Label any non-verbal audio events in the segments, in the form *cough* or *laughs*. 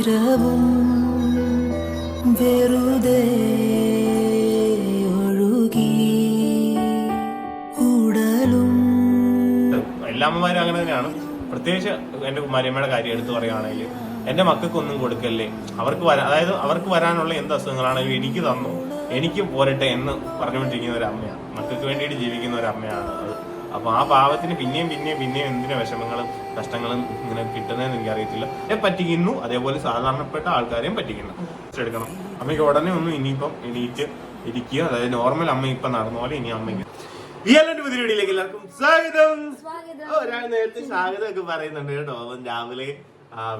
ഇരവും വെറുതെ അങ്ങനെ തന്നെയാണ്. പ്രത്യേകിച്ച് എന്റെ മരിയമ്മയുടെ കാര്യം എടുത്തു പറയുകയാണെങ്കിൽ എന്റെ മക്കൾക്കൊന്നും കൊടുക്കല്ലേ? അവർക്ക് വരാ അതായത് അവർക്ക് വരാനുള്ള എന്ത് അസുഖങ്ങളാണെങ്കിലും എനിക്ക് തന്നു. എനിക്ക് പോരട്ടെ എന്ന് പറഞ്ഞുകൊണ്ടിരിക്കുന്ന ഒരു അമ്മയാണ്. മക്കൾക്ക് വേണ്ടിയിട്ട് ജീവിക്കുന്ന ഒരു അമ്മയാണ്. അത് അപ്പൊ ആ പാവത്തിന് പിന്നെയും പിന്നെയും പിന്നെയും എന്തിനു വിഷമങ്ങളും കഷ്ടങ്ങളും ഇങ്ങനെ കിട്ടുന്നതെന്ന് എനിക്കറിയത്തില്ല. എന്നെ പറ്റിക്കുന്നു. അതേപോലെ സാധാരണപ്പെട്ട ആൾക്കാരെയും പറ്റിക്കുന്നു. എടുക്കണം. അമ്മയ്ക്ക് ഉടനെ ഒന്നും ഇനിയിപ്പം എണീറ്റ് ഇരിക്കുക. അതായത് നോർമൽ അമ്മ ഇപ്പൊ നടന്ന പോലെ ഇനി അമ്മയ്ക്ക്. ഈ എല്ലാവരുടെ പുതിയ വീഡിയോയിലേക്ക് എല്ലാവർക്കും സ്വാഗതം. ഒരാൾ നേരത്തെ സ്വാഗതം ഒക്കെ പറയുന്നുണ്ട് കേട്ടോ. അവൻ രാവിലെ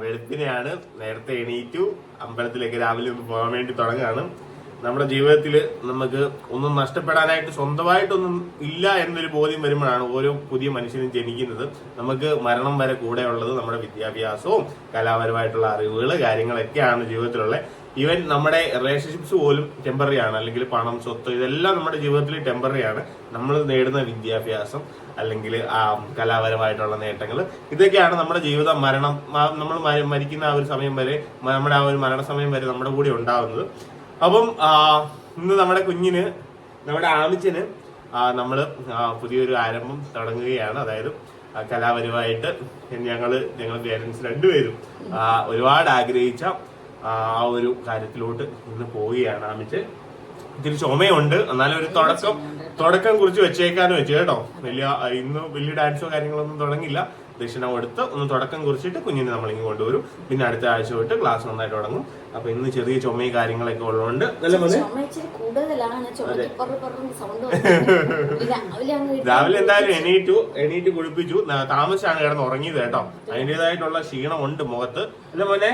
വെളുപ്പിനെയാണ് നേരത്തെ എണീറ്റു. അമ്പലത്തിലേക്ക് രാവിലെ ഒന്ന് പോകാൻ വേണ്ടി തുടങ്ങുകയാണ്. നമ്മുടെ ജീവിതത്തിൽ നമുക്ക് ഒന്നും നഷ്ടപ്പെടാനായിട്ട് സ്വന്തമായിട്ടൊന്നും ഇല്ല എന്നൊരു ബോധ്യം വരുമ്പോഴാണ് ഓരോ പുതിയ മനുഷ്യനും ജനിക്കുന്നത്. നമുക്ക് മരണം വരെ കൂടെ ഉള്ളത് നമ്മുടെ വിദ്യാഭ്യാസവും കലാപരമായിട്ടുള്ള അറിവുകൾ കാര്യങ്ങളൊക്കെയാണ് ജീവിതത്തിലുള്ള. ഈവൻ നമ്മുടെ റിലേഷൻഷിപ്സ് പോലും ടെമ്പററി ആണ്. അല്ലെങ്കിൽ പണം സ്വത്ത് ഇതെല്ലാം നമ്മുടെ ജീവിതത്തിൽ ടെമ്പററി ആണ്. നമ്മൾ നേടുന്ന വിദ്യാഭ്യാസം അല്ലെങ്കിൽ ആ കലാപരമായിട്ടുള്ള നേട്ടങ്ങൾ ഇതൊക്കെയാണ് നമ്മുടെ ജീവിതം മരണം നമ്മൾ മരിക്കുന്ന ആ ഒരു സമയം വരെ നമ്മുടെ ആ ഒരു മരണസമയം വരെ നമ്മുടെ കൂടെ ഉണ്ടാവുന്നത്. അപ്പം ഇന്ന് നമ്മുടെ കുഞ്ഞിന് നമ്മുടെ ആമിച്ചന് നമ്മൾ പുതിയൊരു ആരംഭം തുടങ്ങുകയാണ്. അതായത് കലാപരമായിട്ട് ഞങ്ങൾ ഞങ്ങൾ പേരൻസ് രണ്ടുപേരും ഒരുപാട് ആഗ്രഹിച്ച ആ ഒരു കാര്യത്തിലോട്ട് ഇന്ന് പോവുകയാണ് ആമിച്ച്. ഇത്തിരി ചുമയുണ്ട്. എന്നാലും ഒരു തുടക്കം തുടക്കം കുറിച്ച് വെച്ചേക്കാന്ന് വെച്ചു കേട്ടോ. വലിയ ഇന്ന് വലിയ ഡാൻസോ കാര്യങ്ങളൊന്നും തുടങ്ങില്ല. ദക്ഷിണ കൊടുത്ത് ഒന്ന് തുടക്കം കുറിച്ചിട്ട് കുഞ്ഞിനെ നമ്മളിങ്ങ് കൊണ്ടുവരും. പിന്നെ അടുത്ത ആഴ്ച തൊട്ട് ക്ലാസ് നന്നായിട്ട് തുടങ്ങും. അപ്പൊ ഇന്ന് ചെറിയ ചുമയും കാര്യങ്ങളൊക്കെ ഉള്ളതുകൊണ്ട് നല്ല പോലെ *laughs* രാവിലെ എന്തായാലും എണീറ്റു എണീറ്റ് കുളിപ്പിച്ചു. താമസിച്ചാണ് കിടന്ന് ഉറങ്ങിയത് കേട്ടോ. അതിന്റെതായിട്ടുള്ള ക്ഷീണം ഉണ്ട് മുഖത്ത്. അല്ല മോനെ?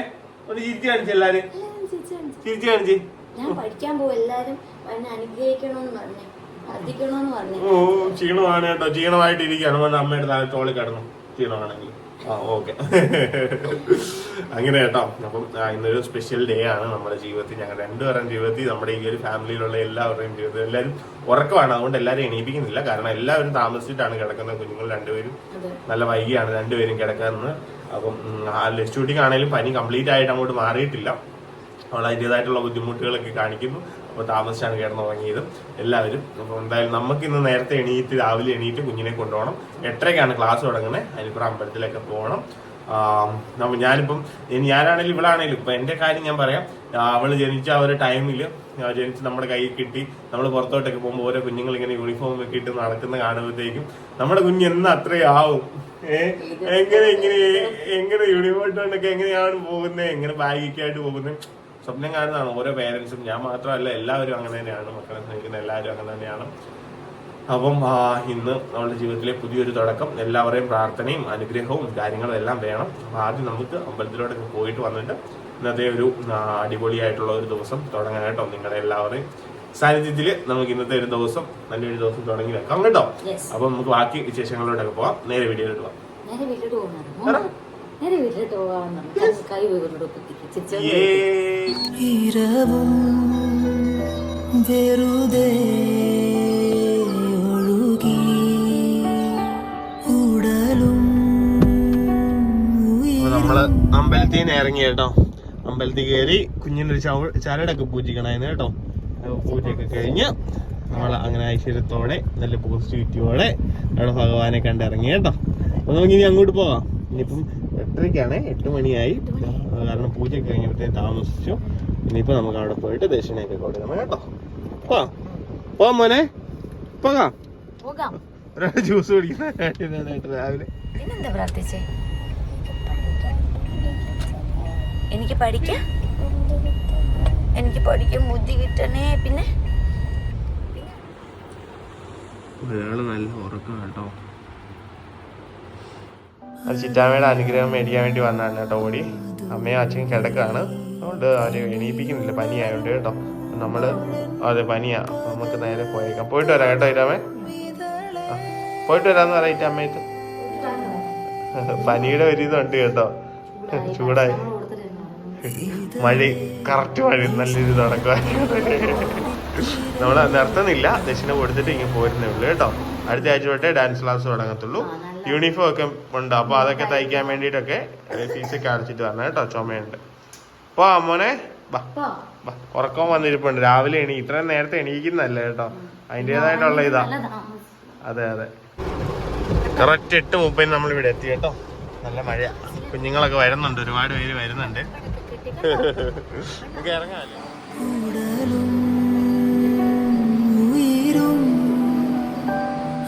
ഒന്ന് ചിരിച്ചു കാണിച്ചു എല്ലാരും. ചിരിച്ചു കാണിച്ചു. ഞാൻ പഠിക്കാൻ പോകും എല്ലാരും. അനുഗ്രഹിക്കണമെന്ന് പറഞ്ഞു. പ്രാർത്ഥിക്കണമെന്ന് പറഞ്ഞു. ഓ ക്ഷീണമാണ് കേട്ടോ. ക്ഷീണമായിട്ട് ഇരിക്കുകയാണ് അമ്മയുടെ താഴെ തോളി കിടന്നു. ക്ഷീണമാണെങ്കിൽ ആ ഓക്കെ. *laughs* അങ്ങനെ കേട്ടോ. അപ്പം ഇന്നൊരു സ്പെഷ്യൽ ഡേ ആണ് നമ്മുടെ ജീവിതത്തിൽ. ഞങ്ങൾ രണ്ടുപേരുടെ ജീവിതത്തിൽ നമ്മുടെ ഈ ഒരു ഫാമിലിയിലുള്ള എല്ലാവരുടെയും ജീവിതത്തിൽ എല്ലാവരും ഉറക്കമാണ്. അതുകൊണ്ട് എല്ലാവരും എണീപ്പിക്കുന്നില്ല. കാരണം എല്ലാവരും താമസിച്ചിട്ടാണ് കിടക്കുന്നത്. കുഞ്ഞുങ്ങൾ രണ്ടുപേരും നല്ല വൈകിയാണ് രണ്ടുപേരും കിടക്കുന്നത്. അപ്പം ആ ലെസ്റ്റ് ഷൂട്ടിംഗ് ആണെങ്കിലും പനി കംപ്ലീറ്റ് ആയിട്ട് അങ്ങോട്ട് മാറിയിട്ടില്ല. അവൾ അതിന്റെതായിട്ടുള്ള ബുദ്ധിമുട്ടുകളൊക്കെ കാണിക്കുന്നു. അപ്പോൾ താമസിച്ചാണ് തുടങ്ങിയത് എല്ലാവരും. അപ്പോൾ എന്തായാലും നമുക്ക് ഇന്ന് നേരത്തെ എണീറ്റ് രാവിലെ എണീറ്റ് കുഞ്ഞിനെ കൊണ്ടുപോകണം. എട്ടരയ്ക്കാണ് ക്ലാസ് തുടങ്ങുന്നത്. അതിനിപ്പുറം അമ്പലത്തിലൊക്കെ പോകണം. ആം, നമ്മ- ഞാനിപ്പം ഞാനാണെങ്കിലും ഇവളാണെങ്കിലും ഇപ്പം എന്റെ കാര്യം ഞാൻ പറയാം. അവൾ ജനിച്ച ആ ഒരു ടൈമിൽ ജനിച്ച് നമ്മുടെ കൈ കിട്ടി. നമ്മൾ പുറത്തോട്ടൊക്കെ പോകുമ്പോൾ ഓരോ കുഞ്ഞുങ്ങൾ ഇങ്ങനെ യൂണിഫോം ഒക്കെ ഇട്ട് നടക്കുന്ന കാണുമ്പോഴത്തേക്കും നമ്മുടെ കുഞ്ഞ് എന്ന് അത്രയും ആവും ഏ? എങ്ങനെ ഇങ്ങനെ എങ്ങനെ യൂണിഫോം ഇട്ടുകൊണ്ടൊക്കെ എങ്ങനെയാണ് പോകുന്നത് എങ്ങനെ ബാഗൊക്കെ ആയിട്ട് പോകുന്നത് സ്വപ്നം കാണുന്നതാണ് ഓരോ പേരൻസും ഞാൻ മാത്രമല്ല എല്ലാവരും അങ്ങനെ തന്നെയാണ്. മക്കളെ സ്നേഹിക്കുന്ന എല്ലാവരും അങ്ങനെ തന്നെയാണ്. അപ്പം ഇന്ന് നമ്മുടെ ജീവിതത്തിലെ പുതിയൊരു തുടക്കം. എല്ലാവരെയും പ്രാർത്ഥനയും അനുഗ്രഹവും കാര്യങ്ങളും എല്ലാം വേണം. അപ്പം ആദ്യം നമുക്ക് അമ്പലത്തിലോട്ടൊക്കെ പോയിട്ട് വന്നിട്ട് ഇന്നത്തെ ഒരു അടിപൊളിയായിട്ടുള്ള ഒരു ദിവസം തുടങ്ങാനായിട്ടോ നിങ്ങളുടെ എല്ലാവരെയും സാന്നിധ്യത്തിൽ നമുക്ക് ഇന്നത്തെ ഒരു ദിവസം നല്ലൊരു ദിവസം തുടങ്ങി വെക്കാം കേട്ടോ. അപ്പം നമുക്ക് ബാക്കി വിശേഷങ്ങളിലോട്ടൊക്കെ പോവാം. നേരെ വീഡിയോയിലോട്ട് പോവാം. നേരെ വീട്ടിലോട്ട് പോകാം നേരെ വീട്ടിലോട്ട് പോകാം കൈ വീട്ടിലോട്ട് ഇരവും വെറുതെ ഒഴുകി ഉടലും അപ്പൊ നമ്മൾ അമ്പലത്തിൽ നിന്ന് ഇറങ്ങി കേട്ടോ. അമ്പലത്തിൽ കയറി കുഞ്ഞിനൊരു ചവ ചരടൊക്കെ പൂജിക്കണായിരുന്നു കേട്ടോ. പൂജയൊക്കെ കഴിഞ്ഞ് നമ്മൾ അങ്ങനെ ഐശ്വര്യത്തോടെ നല്ല പോസിറ്റിവിറ്റിയോടെ അവിടെ ഭഗവാനെ കണ്ടിറങ്ങി കേട്ടോ. അപ്പൊ നമുക്ക് ഇനി അങ്ങോട്ട് പോവാം. ഇനിയിപ്പം എട്ടരയ്ക്കാണ് എട്ട് മണിയായി. ആ, കഴിഞ്ഞപ്പോഴത്തേ താമസിച്ചു. ഇനിയിപ്പോ നമുക്ക് അവിടെ പോയിട്ട് ദക്ഷിണയൊക്കെ കൊടുക്കണം കേട്ടോ. പോ പോ മോനെ. പോകാം. ഒരാൾ ജ്യൂസ് കുടിക്കുന്ന രാവിലെ. എനിക്ക് പഠിക്കാം. എനിക്ക് പഠിക്കാൻ ബുദ്ധി കിട്ടണേ. പിന്നെ? ഒരാൾ നല്ല ഉറക്കം കേട്ടോ. അത് ചിറ്റാമ്മയുടെ അനുഗ്രഹം മേടിക്കാൻ വേണ്ടി വന്നാണ് കേട്ടോ ഓടി. അമ്മയും അച്ഛനും കിടക്കാണ്. അതുകൊണ്ട് അവർ എണീപ്പിക്കുന്നില്ല. പനിയായതുകൊണ്ട് കേട്ടോ. നമ്മൾ അതെ പനിയാ. നമുക്ക് നേരെ പോയേക്കാം. പോയിട്ട് വരാം കേട്ടോ ഇരാമേ പോയിട്ട് വരാന്ന് പറയിട്ട് അമ്മയത്ത്. പനിയുടെ ഒരു ഇതുണ്ട് കേട്ടോ. ചൂടായി. മഴ കറക്റ്റ് മഴ. നല്ലൊരു തുടക്കം നമ്മൾ നിർത്തുന്നില്ല. ദക്ഷിണ കൊടുത്തിട്ട് ഇങ്ങനെ പോരുന്നേ ഉള്ളൂ കേട്ടോ. അടുത്ത ആഴ്ച തൊട്ടേ ഡാൻസ് ക്ലാസ് തുടങ്ങത്തുള്ളൂ. യൂണിഫോം ഒക്കെ ഉണ്ട്. അപ്പോൾ അതൊക്കെ തയ്ക്കാൻ വേണ്ടിയിട്ടൊക്കെ ഫീസൊക്കെ അടച്ചിട്ട് വരണം കേട്ടോ. ചുമയുണ്ട്. വാ മോനെ. വാ. അപ്പൊ വാ. ഉറക്കം വന്നിരിപ്പുണ്ട്. രാവിലെ എണീ ഇത്ര നേരത്തെ എണീക്കുന്നല്ലേ കേട്ടോ? അതിന്റെതായിട്ടുള്ള ഇതാ. അതെ അതെ. കറക്റ്റ് എട്ട് മുപ്പതിന് നമ്മൾ ഇവിടെ എത്തി കേട്ടോ. നല്ല മഴ. കുഞ്ഞുങ്ങളൊക്കെ വരുന്നുണ്ട്. ഒരുപാട് പേര് വരുന്നുണ്ട്. നമുക്ക് *laughs* ഇറങ്ങാമല്ലോ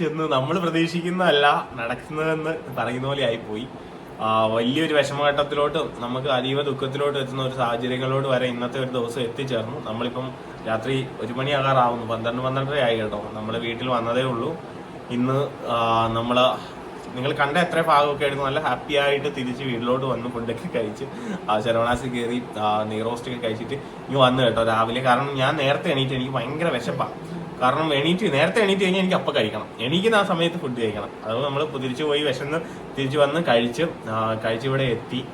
ചെന്ന് നമ്മൾ പ്രതീക്ഷിക്കുന്നതല്ല നടക്കുന്നതെന്ന് പറയുന്ന പോലെ ആയിപ്പോയി. വലിയൊരു വിഷമഘട്ടത്തിലോട്ട് നമുക്ക് അതീവ ദുഃഖത്തിലോട്ട് എത്തുന്ന ഒരു സാഹചര്യങ്ങളോട് വരെ ഇന്നത്തെ ഒരു ദിവസം എത്തിച്ചേർന്നു. നമ്മളിപ്പം രാത്രി ഒരു മണിയാകാറാവുന്നു. പന്ത്രണ്ട് പന്ത്രണ്ടര ആയി കേട്ടോ. നമ്മൾ വീട്ടിൽ വന്നതേ ഉള്ളൂ. ഇന്ന് നമ്മൾ നിങ്ങൾ കണ്ട എത്ര ഭാഗമൊക്കെ ആയിരുന്നു. നല്ല ഹാപ്പി ആയിട്ട് തിരിച്ച് വീട്ടിലോട്ട് വന്ന് ഫുഡൊക്കെ കഴിച്ച് ആ ശരവണാസി കയറി നീറോസ്റ്റൊക്കെ കഴിച്ചിട്ട് ഇനി വന്നു കേട്ടോ രാവിലെ. കാരണം ഞാൻ നേരത്തെ എണീറ്റ് എനിക്ക് ഭയങ്കര വിശപ്പാണ് കാരണം എണീറ്റ് നേരത്തെ എണീറ്റ് കഴിഞ്ഞാൽ എനിക്ക് അപ്പം കഴിക്കണം. എണീക്കുന്ന ആ സമയത്ത് ഫുഡ് കഴിക്കണം. അതുകൊണ്ട് നമ്മൾ തിരിച്ചു പോയി വിശന്ന് തിരിച്ചു വന്ന് കഴിച്ച് കഴിച്ചിവിടെ എത്തി.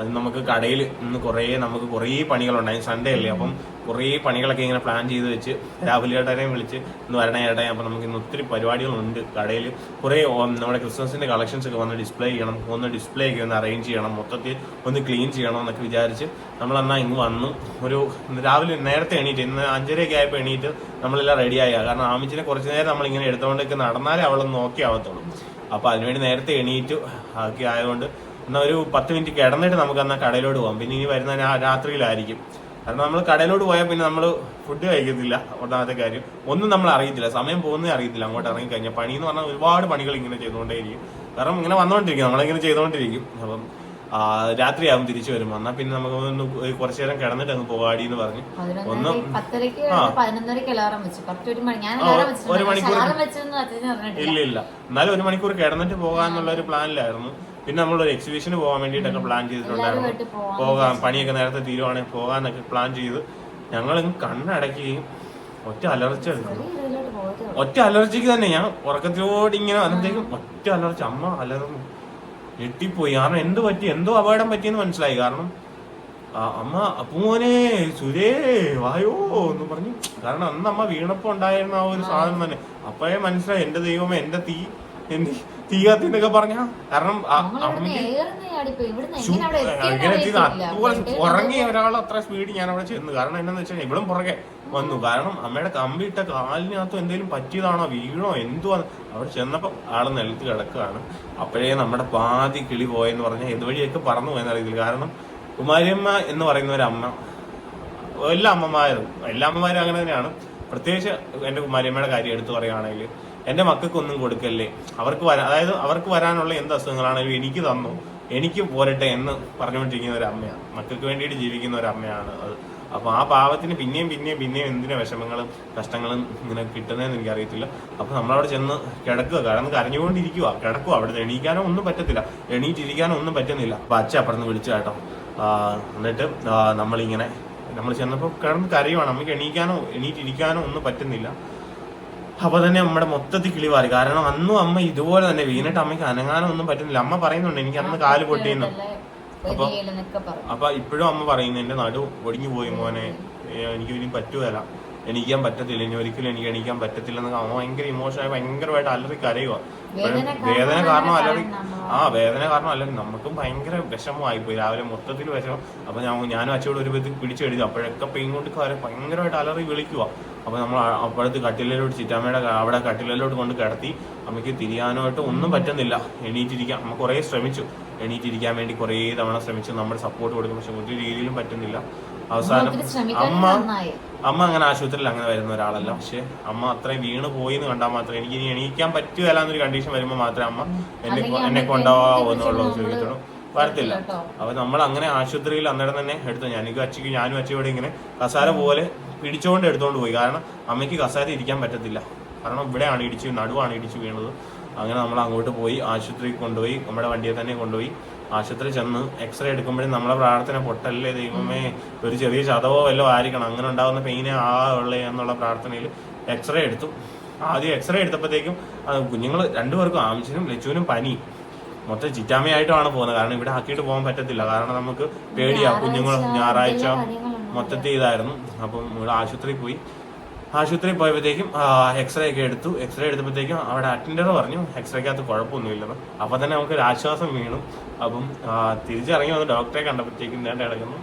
അത് നമുക്ക് കടയിൽ ഇന്ന് കുറേ നമുക്ക് കുറേ പണികളുണ്ടായി. സൺഡേ അല്ലേ? അപ്പം കുറേ പണികളൊക്കെ ഇങ്ങനെ പ്ലാൻ ചെയ്ത് വെച്ച് രാഹുൽ ചേട്ടനെയും വിളിച്ച് ഇന്ന് വരണേ ചേട്ടാ അപ്പം നമുക്ക് ഇന്ന് ഒത്തിരി പരിപാടികളുണ്ട് കടയിൽ. കുറേ നമ്മുടെ ക്രിസ്മസിന്റെ കളക്ഷൻസ് ഒക്കെ വന്ന് ഡിസ്പ്ലേ ചെയ്യണം ഒന്ന് ഡിസ്പ്ലേ ഒക്കെ ഒന്ന് അറേഞ്ച് ചെയ്യണം മൊത്തത്തിൽ ഒന്ന് ക്ലീൻ ചെയ്യണം എന്നൊക്കെ വിചാരിച്ച് നമ്മൾ എന്നാ ഇങ്ങ് വന്നു. ഒരു രാവിലെ നേരത്തെ എണീറ്റ് ഇന്ന് അഞ്ചരയൊക്കെ ആയപ്പോൾ എണീറ്റ് നമ്മളെല്ലാം റെഡിയായ കാരണം ആമിച്ചിനെ കുറച്ച് നേരം നമ്മളിങ്ങനെ എടുത്തുകൊണ്ടൊക്കെ നടന്നാലേ അവളൊന്ന് നോക്കി ആവത്തുള്ളൂ. അപ്പോൾ അതിനുവേണ്ടി നേരത്തെ എണീറ്റ് ആക്കി ആയതുകൊണ്ട് എന്നാൽ ഒരു പത്ത് മിനിറ്റ് കിടന്നിട്ട് നമുക്ക് എന്നാൽ കടയിലോട്ട് പോകാം. പിന്നെ ഇനി വരുന്ന രാത്രിയിലായിരിക്കും. കാരണം നമ്മൾ കടയിലോട്ട് പോയാൽ പിന്നെ നമ്മൾ ഫുഡ് കഴിക്കത്തില്ല. ഒന്നാമത്തെ കാര്യം. ഒന്നും നമ്മൾ അറിയത്തില്ല. സമയം പോകുന്നേ അറിയത്തില്ല. അങ്ങോട്ട് ഇറങ്ങി കഴിഞ്ഞാൽ പണി എന്ന് പറഞ്ഞാൽ ഒരുപാട് പണികൾ ഇങ്ങനെ ചെയ്തുകൊണ്ടേയിരിക്കും. കാരണം ഇങ്ങനെ വന്നുകൊണ്ടിരിക്കും നമ്മളിങ്ങനെ ചെയ്തുകൊണ്ടിരിക്കും. അപ്പം രാത്രിയാകും തിരിച്ചു വരുമ്പോൾ എന്നാൽ പിന്നെ നമുക്ക് ഒന്ന് കുറച്ചു നേരം കിടന്നിട്ട് അങ്ങ് പോവാടി എന്ന് പറഞ്ഞു ഒന്ന് ഒരു മണിക്കൂർ. ഇല്ല ഇല്ല എന്നാലും ഒരു മണിക്കൂർ കിടന്നിട്ട് പോകാന്നുള്ള ഒരു പ്ലാനിലായിരുന്നു. പിന്നെ നമ്മൾ ഒരു എക്സിബിഷന് പോകാൻ വേണ്ടിയിട്ടൊക്കെ പ്ലാൻ ചെയ്തിട്ടുണ്ടായിരുന്നു. പോകാം പണിയൊക്കെ നേരത്തെ തീരുവാണെങ്കിൽ പോകാന്നൊക്കെ പ്ലാൻ ചെയ്ത്. ഞങ്ങൾ കണ്ണടക്കുകയും ഒറ്റ അലർച്ച എടുക്കുന്നു. ഒറ്റ അലർജിക്ക് തന്നെ ഞാൻ ഉറക്കത്തിലോട് ഇങ്ങനെ വന്നത്തേക്കും ഒറ്റ അലർച്ച അമ്മ അലർന്നു ഞെട്ടിപ്പോയി. കാരണം എന്ത് പറ്റി? എന്തോ അപകടം പറ്റിയെന്ന് മനസ്സിലായി. കാരണം അമ്മ അപ്പൂനെ സുരേ വായോ എന്ന് പറഞ്ഞു. കാരണം അന്ന് അമ്മ വീണപ്പോ ഉണ്ടായിരുന്ന ആ ഒരു സാധനം തന്നെ. അപ്പോഴേ മനസ്സിലായി. എന്റെ ദൈവമേ എന്റെ തീ എന്റെ തീ കത്തിന്നൊക്കെ പറഞ്ഞ? കാരണം ഉറങ്ങിയ ഒരാൾ അത്ര സ്പീഡ് ഞാൻ അവിടെ ചെന്നു. കാരണം എന്നാന്ന് വെച്ചാൽ ഇവിടും പുറകെ വന്നു. കാരണം അമ്മയുടെ കമ്പിയിട്ട കാലിനകത്തും എന്തെങ്കിലും പറ്റിയതാണോ വീണോ എന്തുവാ അവിടെ ചെന്നപ്പോ ആൾ നിലത്ത് കിടക്കുകയാണ്. അപ്പോഴേ നമ്മുടെ പാതി കിളി പോയെന്ന് പറഞ്ഞാൽ ഇതുവഴിയൊക്കെ പറന്നു പോയെന്ന് അറിയത്തില്ല. കാരണം കുമാരിയമ്മ എന്ന് പറയുന്ന ഒരു അമ്മ എല്ലാ അമ്മമാരും എല്ലാ അമ്മമാരും അങ്ങനെ തന്നെയാണ്. പ്രത്യേകിച്ച് എന്റെ കുമാരിയമ്മയുടെ കാര്യം എടുത്തു പറയുകയാണെങ്കിൽ എന്റെ മക്കൾക്കൊന്നും കൊടുക്കല്ലേ? അവർക്ക് വരാ അതായത് അവർക്ക് വരാനുള്ള എന്ത് അസുഖങ്ങളാണെങ്കിലും എനിക്ക് തന്നു. എനിക്ക് പോരട്ടെ എന്ന് പറഞ്ഞുകൊണ്ടിരിക്കുന്ന ഒരു അമ്മയാണ്. മക്കൾക്ക് വേണ്ടിയിട്ട് ജീവിക്കുന്ന ഒരു അമ്മയാണ് അത്. അപ്പൊ ആ പാവത്തിന് പിന്നെയും പിന്നെയും പിന്നെയും എന്തിനാ വിഷമങ്ങളും കഷ്ടങ്ങളും ഇങ്ങനെ കിട്ടുന്നതെന്ന് എനിക്കറിയത്തില്ല. അപ്പോൾ നമ്മളവിടെ ചെന്ന് കിടക്കുക. കാരണം കരഞ്ഞുകൊണ്ടിരിക്കുക. കിടക്കുക. അവിടെ എണീക്കാനോ ഒന്നും പറ്റത്തില്ല. എണീറ്റിരിക്കാനോ ഒന്നും പറ്റുന്നില്ല. അപ്പൊ അച്ഛ അപ്പുറന്ന് വിളിച്ചു കേട്ടോ. എന്നിട്ട് നമ്മളിങ്ങനെ നമ്മൾ ചെന്നപ്പോൾ കിടന്ന് കരയുവാണ്. നമുക്ക് എണീക്കാനോ എണീറ്റിരിക്കാനോ ഒന്നും പറ്റുന്നില്ല. അപ്പൊ തന്നെ നമ്മുടെ മൊത്തത്തിൽ കിളിവാറി കാരണം അന്നും അമ്മ ഇതുപോലെ തന്നെ വീണിട്ട് അമ്മയ്ക്ക് അനങ്ങാനോ ഒന്നും പറ്റുന്നില്ല. അമ്മ പറയുന്നുണ്ട് എനിക്ക് അന്ന് കാൽ പൊട്ടിയെന്ന്. അപ്പൊ- അപ്പൊ ഇപ്പോഴും അമ്മ പറയുന്നു എന്റെ നടു ഒടിഞ്ഞു പോയി മോനെ. എനിക്ക് ഇനി പറ്റുകയില്ല. എണീക്കാൻ പറ്റത്തില്ല. ഇനി ഒരിക്കലും എനിക്ക് എണീക്കാൻ പറ്റത്തില്ലെന്ന് അമ്മ ഭയങ്കര ഇമോഷനായി ഭയങ്കരമായിട്ട് അലറി കരയുക വേദന കാരണം അലറി ആ വേദന കാരണം അല്ലെങ്കിൽ നമുക്കും ഭയങ്കര വിഷമമായി പോയി രാവിലെ മൊത്തത്തിൽ വിഷമം. അപ്പൊ ഞാൻ ഞാനും അച്ഛയോട് ഒരു വിധത്തിൽ പിടിച്ചെഴുതി അപ്പോഴൊക്കെ പെയിൻ കൊണ്ട് കാര്യം ഭയങ്കരമായിട്ട് അലറി വിളിക്കുക അപ്പൊ നമ്മൾ അപ്പോഴത്തെ കട്ടിലോട്ട് ചിറ്റാമ്മയുടെ അവിടെ കട്ടിലോട്ട് കൊണ്ട് കിടത്തി അമ്മയ്ക്ക് തിരിയാനായിട്ട് ഒന്നും പറ്റുന്നില്ല. എണീറ്റിരിക്കാൻ അമ്മ കുറേ ശ്രമിച്ചു. എണീറ്റിരിക്കാൻ വേണ്ടി കുറേ തവണ ശ്രമിച്ചു. നമ്മൾ സപ്പോർട്ട് കൊടുക്കും. പക്ഷെ ഒരു രീതിയിലും പറ്റുന്നില്ല. അവസാനം അമ്മ അമ്മ അങ്ങനെ ആശുപത്രിയിൽ അങ്ങനെ വരുന്ന ഒരാളല്ല. പക്ഷെ അമ്മ അത്രയും വീണ് പോയി എന്ന് കണ്ടാൽ മാത്രമേ എനിക്ക് ഇനി എണീക്കാൻ പറ്റുകയില്ല എന്നൊരു കണ്ടീഷൻ വരുമ്പോൾ മാത്രമേ അമ്മ എന്നെ എന്നെ കൊണ്ടുപോകാവോ എന്നുള്ള ചോദിക്കത്തുള്ളൂ. വരത്തില്ല. അപ്പൊ നമ്മൾ അങ്ങനെ ആശുപത്രിയിൽ അന്നേരം തന്നെ എടുത്തു. ഞാനിക്ക് അച്ഛക്ക് ഞാനും അച്ഛയോടെ ഇങ്ങനെ കസാര പോലെ പിടിച്ചുകൊണ്ട് എടുത്തുകൊണ്ട് പോയി. കാരണം അമ്മയ്ക്ക് കസാര ഇരിക്കാൻ പറ്റത്തില്ല. കാരണം ഇവിടെയാണ് ഇടിച്ച് നടുവാണ് ഇടിച്ച് വീണത്. അങ്ങനെ നമ്മൾ അങ്ങോട്ട് പോയി ആശുപത്രിയിൽ കൊണ്ടുപോയി നമ്മുടെ വണ്ടിയെ തന്നെ കൊണ്ടുപോയി. ആശുപത്രി ചെന്ന് എക്സ്റേ എടുക്കുമ്പോഴും നമ്മളെ പ്രാർത്ഥന പൊട്ടല്ലേ ദൈവമേ ഒരു ചെറിയ ചതവോ വല്ലോ ആയിരിക്കണം. അങ്ങനെ ഉണ്ടാകുന്ന പെയിനെ ആ ഉള്ളേ എന്നുള്ള പ്രാർത്ഥനയിൽ എക്സ്റേ എടുത്തു. ആദ്യം എക്സ്റേ എടുത്തപ്പോഴത്തേക്കും കുഞ്ഞുങ്ങൾ രണ്ടുപേർക്കും ആംശനും ലച്ചുവിനും പനി. മൊത്തം ചിറ്റാമയായിട്ടാണ് പോകുന്നത്. കാരണം ഇവിടെ ആക്കിയിട്ട് പോകാൻ പറ്റത്തില്ല. കാരണം നമുക്ക് പേടിയാ. കുഞ്ഞുങ്ങൾ ഞായറാഴ്ച മൊത്തത്തിൽ ഇതായിരുന്നു. അപ്പം ഇവിടെ ആശുപത്രിയിൽ പോയി. ആശുപത്രിയിൽ പോയപ്പോഴത്തേക്കും എക്സ്റേ ഒക്കെ എടുത്തു. എക്സ്റേ എടുത്തപ്പോഴത്തേക്കും അവിടെ അറ്റൻഡർ പറഞ്ഞു എക്സ്റേക്കകത്ത് കുഴപ്പമൊന്നുമില്ലെന്ന് അപ്പോൾ തന്നെ നമുക്ക് ഒരു ആശ്വാസം വീണു. അപ്പം തിരിച്ചിറങ്ങി വന്ന് ഡോക്ടറെ കണ്ടപ്പോഴത്തേക്കും ഞാൻ കിടക്കുന്നു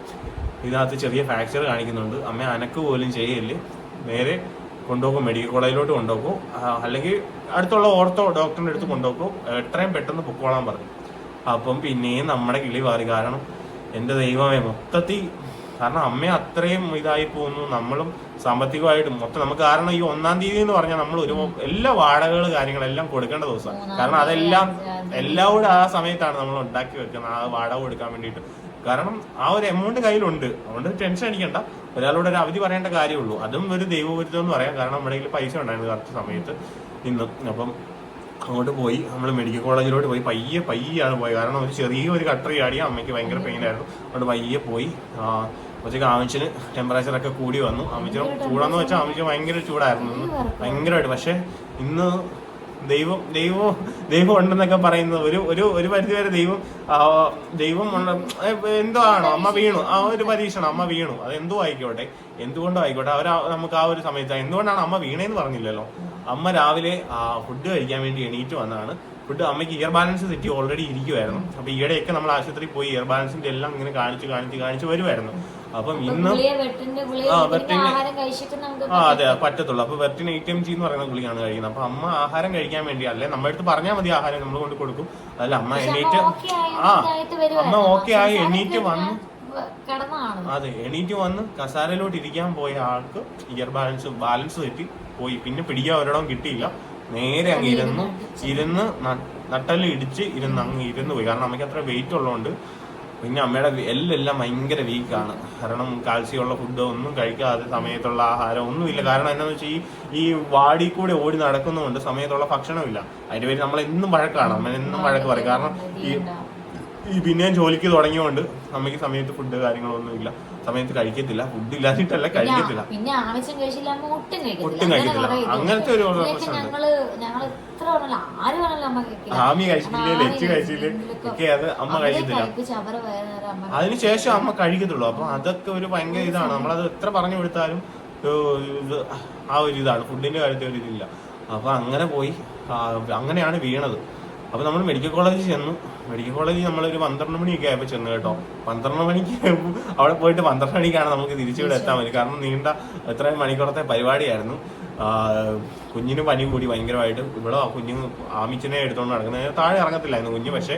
ഇതിനകത്ത് ചെറിയ ഫ്രാക്ചർ കാണിക്കുന്നുണ്ട്. അമ്മ അനക്ക് പോലും ചെയ്യല്ലേ? നേരെ കൊണ്ടുപോകും മെഡിക്കൽ കോളേജിലോട്ട് കൊണ്ടുപോകും അല്ലെങ്കിൽ അടുത്തുള്ള ഓർത്തോ ഡോക്ടറിന്റെ അടുത്ത് കൊണ്ടുപോകും എത്രയും പെട്ടെന്ന് പൊക്കോളാൻ പറഞ്ഞു. അപ്പം പിന്നെയും നമ്മുടെ കിളി മാറി. കാരണം എന്റെ ദൈവമേ മൊത്തത്തിൽ കാരണം അമ്മ അത്രയും ഇതായി പോകുന്നു. നമ്മളും സാമ്പത്തികമായിട്ടും മൊത്തം നമുക്ക് കാരണം ഈ ഒന്നാം തീയതി എന്ന് പറഞ്ഞാൽ നമ്മൾ ഒരു എല്ലാ വാടകകൾ കാര്യങ്ങളെല്ലാം കൊടുക്കേണ്ട ദിവസമാണ്. കാരണം അതെല്ലാം എല്ലാം കൂടെ ആ സമയത്താണ് നമ്മൾ ഉണ്ടാക്കി വെക്കുന്നത് ആ വാടക കൊടുക്കാൻ വേണ്ടിയിട്ട്. കാരണം ആ ഒരു എമൗണ്ട് കയ്യിലുണ്ട്. അതുകൊണ്ട് ടെൻഷൻ അടിക്കണ്ട. ഒരാളോട് ഒരു അവധി പറയേണ്ട കാര്യമുള്ളൂ. അതും ഒരു ദൈവപുരുത്തം എന്ന് പറയാം. കാരണം നമ്മുടെ കയ്യിൽ പൈസ ഉണ്ടായിരുന്നു കറക്റ്റ് സമയത്ത് ഇന്ന്. അപ്പം അങ്ങോട്ട് പോയി. നമ്മൾ മെഡിക്കൽ കോളേജിലോട്ട് പോയി. പയ്യെ പയ്യാണ് പോയി കാരണം ഒരു ചെറിയ ഒരു കട്ടറി ആടി അമ്മയ്ക്ക് ഭയങ്കര പെയിൻ ആയിരുന്നു. അതുകൊണ്ട് പയ്യെ പോയി. ഉച്ചയ്ക്ക് ആമിച്ചിന് ടെമ്പറേച്ചർ ഒക്കെ കൂടി വന്നു. ആമിച്ചിന് ചൂടാന്ന് വെച്ചാൽ ആമിച്ച് ഭയങ്കര ചൂടായിരുന്നു ഭയങ്കരമായിട്ട്. പക്ഷെ ഇന്ന് ദൈവം ദൈവം ദൈവം ഉണ്ടെന്നൊക്കെ പറയുന്നത് ഒരു ഒരു ഒരു പരിധിവരെ ദൈവം ദൈവം എന്തോ ആണോ? അമ്മ വീണു. ആ ഒരു പരീക്ഷണം അമ്മ വീണു. അത് എന്തോ ആയിക്കോട്ടെ. എന്തുകൊണ്ടോ ആയിക്കോട്ടെ. അവർ നമുക്ക് ആ ഒരു സമയത്ത് എന്തുകൊണ്ടാണ് അമ്മ വീണേന്ന് പറഞ്ഞില്ലല്ലോ? അമ്മ രാവിലെ ഫുഡ് കഴിക്കാൻ വേണ്ടി എണീറ്റ് വന്നതാണ്. ഫുഡ് അമ്മയ്ക്ക് ഇയർ ബാലൻസ് തെറ്റി ഓൾറെഡി ഇരിക്കുമായിരുന്നു അപ്പൊ ഈയിടെയൊക്കെ നമ്മൾ ആശുപത്രിയിൽ പോയി ഇയർ ബാലൻസിന്റെ എല്ലാം ഇങ്ങനെ കാണിച്ച് കാണിച്ച് കാണിച്ച് വരുമായിരുന്നു അപ്പം ഇന്ന് ആ, വെറ്റിന് നമുക്ക് ആ അതെ പറ്റത്തുള്ളൂ. അപ്പൊ വെർട്ടിന് എ ടി എം ജി എന്ന് പറയുന്ന ഗുളിയാണ് കഴിക്കുന്നത്. അപ്പൊ അമ്മ ആഹാരം കഴിക്കാൻ വേണ്ടി അല്ലെ നമ്മുടെ അടുത്ത് പറഞ്ഞാൽ മതി ആഹാരം നമ്മൾ കൊണ്ട് കൊടുക്കും. അല്ല അമ്മ എണീറ്റ് ആ. അമ്മ ഓക്കെ ആയി എണീറ്റ് വന്ന് അതെ എണീറ്റ് വന്ന് കസാരയിലോട്ട് ഇരിക്കാൻ പോയ ആൾക്ക് ഇയർ ബാലൻസ് ബാലൻസ് തെറ്റി പോയി. പിന്നെ പിടിക്കാൻ ഒരിടം കിട്ടിയില്ല. നേരെ അങ്ങ് ഇരുന്നു ഇരുന്ന് ന- നട്ടെല്ലാം ഇടിച്ച് ഇരുന്ന് അങ്ങ് ഇരുന്ന് പോയി. കാരണം അമ്മയ്ക്ക് അത്ര വെയിറ്റ് ഉള്ളതുകൊണ്ട് പിന്നെ അമ്മയുടെ എല്ലെല്ലാം ഭയങ്കര വീക്കാണ് കാരണം കാൽസ്യമുള്ള ഫുഡ് ഒന്നും കഴിക്കാതെ സമയത്തുള്ള ആഹാരം ഒന്നുമില്ല. കാരണം എന്താണെന്ന് വെച്ചാൽ ഈ ഈ വാടി കൂടെ ഓടി നടക്കുന്നതുകൊണ്ട് സമയത്തുള്ള ഭക്ഷണമില്ല. അതിന് പേര് നമ്മൾ എന്നും വഴക്കാണ്. അമ്മ എന്നും വഴക്ക് പറയും. കാരണം ഈ പിന്നെയും ജോലിക്ക് തുടങ്ങിയോണ്ട് അമ്മയ്ക്ക് സമയത്ത് ഫുഡ് കാര്യങ്ങളൊന്നും ഇല്ല സമയത്ത് കഴിക്കത്തില്ല. ഫുഡ് ഇല്ലാതിട്ടല്ല കഴിക്കത്തില്ല. പിന്നെ ആവശ്യം കഴിച്ചില്ല ഒട്ടും കഴിക്കത്തില്ല. അങ്ങനത്തെ ഒരു. ഞങ്ങൾ ഞങ്ങൾ എത്ര ആര് ആമി കഴിച്ചില്ലേ ലെച്ച് കഴിച്ചില്ലേ ഒക്കെ അത് അമ്മ കഴിക്കത്തില്ല. അതിനുശേഷം അമ്മ കഴിക്കത്തുള്ളൂ. അപ്പൊ അതൊക്കെ ഒരു ഭയങ്കര ഇതാണ്. നമ്മളത് എത്ര പറഞ്ഞു കൊടുത്താലും ഇത് ആ ഒരു ഇതാണ്. ഫുഡിന്റെ കാര്യത്തിൽ ഒരു ഇതില്ല. അപ്പൊ അങ്ങനെ പോയി. അങ്ങനെയാണ് വീണത്. അപ്പൊ നമ്മൾ മെഡിക്കൽ കോളേജിൽ ചെന്നു. മെഡിക്കൽ കോളേജിൽ നമ്മളൊരു പന്ത്രണ്ട് മണിയൊക്കെ ആയപ്പോ ചെന്ന് കേട്ടോ. പന്ത്രണ്ട് മണിക്ക് അവിടെ പോയിട്ട് പന്ത്രണ്ട് മണിക്കാണ് നമുക്ക് തിരിച്ചിവിടെ എത്താൻ പറ്റും കാരണം നീണ്ട ഇത്രയും മണിക്കൂറത്തെ പരിപാടിയായിരുന്നു. കുഞ്ഞിന് പനി കൂടി ഭയങ്കരമായിട്ട്. ഇവിടെ കുഞ്ഞു ആമിച്ചിനെ എടുത്തോണ്ട് നടക്കുന്നത്. താഴെ ഇറങ്ങത്തില്ലായിരുന്നു കുഞ്ഞ് പക്ഷെ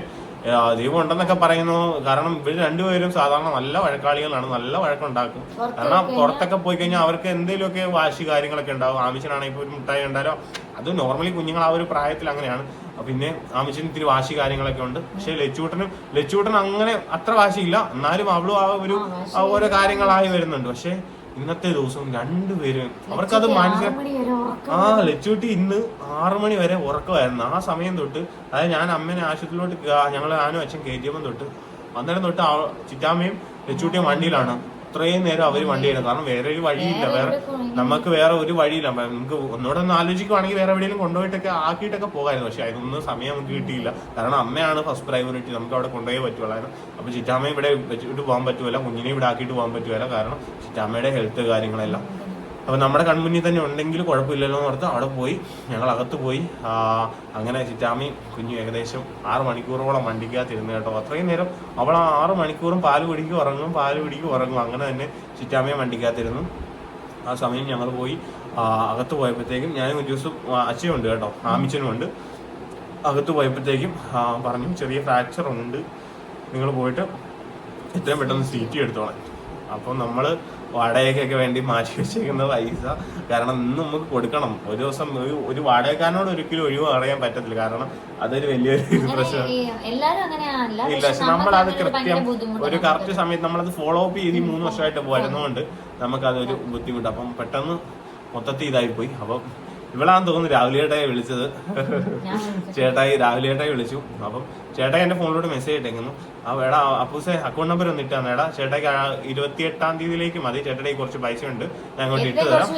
ദൈവം ഉണ്ടെന്നൊക്കെ പറയുന്നു. കാരണം ഇവർ രണ്ടുപേരും സാധാരണ നല്ല വഴക്കാളികളാണ്. നല്ല വഴക്കുണ്ടാക്കും. കാരണം പുറത്തൊക്കെ പോയി കഴിഞ്ഞാൽ അവർക്ക് എന്തെങ്കിലുമൊക്കെ വാശി കാര്യങ്ങളൊക്കെ ഉണ്ടാവും. ആമിഷനാണെങ്കിൽ ഇപ്പോൾ ഒരു മുട്ടായി ഉണ്ടാലോ അത് നോർമലി കുഞ്ഞുങ്ങൾ ആ ഒരു പ്രായത്തിൽ അങ്ങനെയാണ്. പിന്നെ ആമിഷന് ഇത്തിരി വാശി കാര്യങ്ങളൊക്കെ ഉണ്ട്. പക്ഷെ ലച്ചൂട്ടനും ലച്ചൂട്ടൻ അങ്ങനെ അത്ര വാശിയില്ല. എന്നാലും അവളും ആ ഒരു ഓരോ കാര്യങ്ങളായി വരുന്നുണ്ട്. പക്ഷെ ഇന്നത്തെ ദിവസം രണ്ടുപേരും അവർക്കത് മനസ്സിലാക്കി ആ ലച്ചുട്ടി ഇന്ന് ആറു മണി വരെ ഉറക്കമായിരുന്നു. ആ സമയം തൊട്ട് അതായത് ഞാൻ അമ്മേനെ ആശുപത്രിയിലോട്ട് ഞങ്ങൾ ആനും അച്ഛൻ കയറ്റിയപ്പം തൊട്ട് അന്നേരം തൊട്ട് ചിറ്റാമ്മയും ലച്ചുട്ടിയും വണ്ടിയിലാണ്. അത്രയും നേരം അവർ വണ്ടിയിലാണ് കാരണം വേറെ ഒരു വഴിയില്ല. വേറെ നമുക്ക് വേറെ ഒരു വഴിയില്ല. നമുക്ക് ഒന്നുകൂടെ ഒന്ന് ആലോചിക്കുവാണെങ്കിൽ വേറെ എവിടെയെങ്കിലും കൊണ്ടുപോയിട്ടൊക്കെ ആക്കിയിട്ടൊക്കെ പോകായിരുന്നു പക്ഷെ അതിനൊന്നും സമയം നമുക്ക് കിട്ടിയില്ല. കാരണം അമ്മയാണ് ഫസ്റ്റ് പ്രയോറിറ്റി നമുക്ക് അവിടെ കൊണ്ടുപോയി പറ്റുള്ളായിരുന്നു അപ്പൊ ചിറ്റാമ്മ ഇവിടെ വെച്ചിട്ട് പോകാൻ പറ്റുമല്ല കുഞ്ഞിനെ ഇവിടെ ആക്കിയിട്ട് പോകാൻ പറ്റുമല്ല കാരണം ചിറ്റാമ്മയുടെ ഹെൽത്ത് കാര്യങ്ങളെല്ലാം. അപ്പോൾ നമ്മുടെ കൺമുന്നിൽ തന്നെ ഉണ്ടെങ്കിൽ കുഴപ്പമില്ലല്ലോ എന്ന് ഓർത്ത് അവിടെ പോയി. ഞങ്ങൾ അകത്ത് പോയി അങ്ങനെ ചിറ്റാമി കുഞ്ഞു ഏകദേശം ആറ് മണിക്കൂറോളം വണ്ടിക്കകത്തിരുന്നു കേട്ടോ. അത്രയും നേരം അവൾ ആ ആറ് മണിക്കൂറും പാൽ പിടിക്കും ഉറങ്ങും പാൽ പിടിക്കും ഉറങ്ങും. അങ്ങനെ തന്നെ ചിറ്റാമിയെ വണ്ടിക്കകത്തിരുന്നു ആ സമയം ഞങ്ങൾ പോയി. അകത്ത് പോയപ്പോഴത്തേക്കും ഞാനും ഒരു ദിവസം അച്ഛനുണ്ട് കേട്ടോ. ആമിച്ചനുമുണ്ട് അകത്ത് പോയപ്പോഴത്തേക്കും പറഞ്ഞു ചെറിയ ഫ്രാക്ചർ ഉണ്ട്. നിങ്ങൾ പോയിട്ട് എത്രയും പെട്ടെന്ന് സീറ്റ് എടുത്തോളാം. അപ്പോൾ നമ്മൾ വാടകയ്ക്കൊക്കെ വേണ്ടി മാറ്റി വെച്ചേക്കുന്ന പൈസ. കാരണം ഇന്ന് നമുക്ക് കൊടുക്കണം. ഒരു ദിവസം ഒരു ഒരു വാടകക്കാരനോട് ഒരിക്കലും ഒഴിവ് പറയാൻ പറ്റത്തില്ല. കാരണം അതൊരു വലിയൊരു പ്രശ്നം. ഇല്ല പക്ഷെ നമ്മളത് നമ്മൾ അത് കൃത്യം ഒരു കറക്റ്റ് സമയത്ത് നമ്മളത് ഫോളോ അപ്പ് ചെയ്ത് മൂന്ന് വർഷമായിട്ട് വരുന്നതുകൊണ്ട് നമുക്കതൊരു ബുദ്ധിമുട്ട്. അപ്പം പെട്ടെന്ന് മൊത്തത്തിൽ ഇതായി പോയി അപ്പം ഇവളാന്ന് തോന്നുന്നു രാവിലെ ഏട്ടായി വിളിച്ചത്. ചേട്ടായി രാവിലെ ഏട്ടായി വിളിച്ചു. അപ്പം ചേട്ടായി എന്റെ ഫോണിലോട്ട് മെസ്സേജ് ഇട്ടേക്കുന്നു. ആ എടാ അപ്പൂസെ അക്കൗണ്ട് നമ്പർ ഒന്ന് ഇട്ടാന്ന് എടാ ചേട്ടായിക്ക് ഇരുപത്തി എട്ടാം തീയതിയിലേക്ക് മതി. ചേട്ടായി കുറച്ച് പൈസ ഉണ്ട്. ഞാൻ അങ്ങോട്ട് ഇട്ട് തരാം.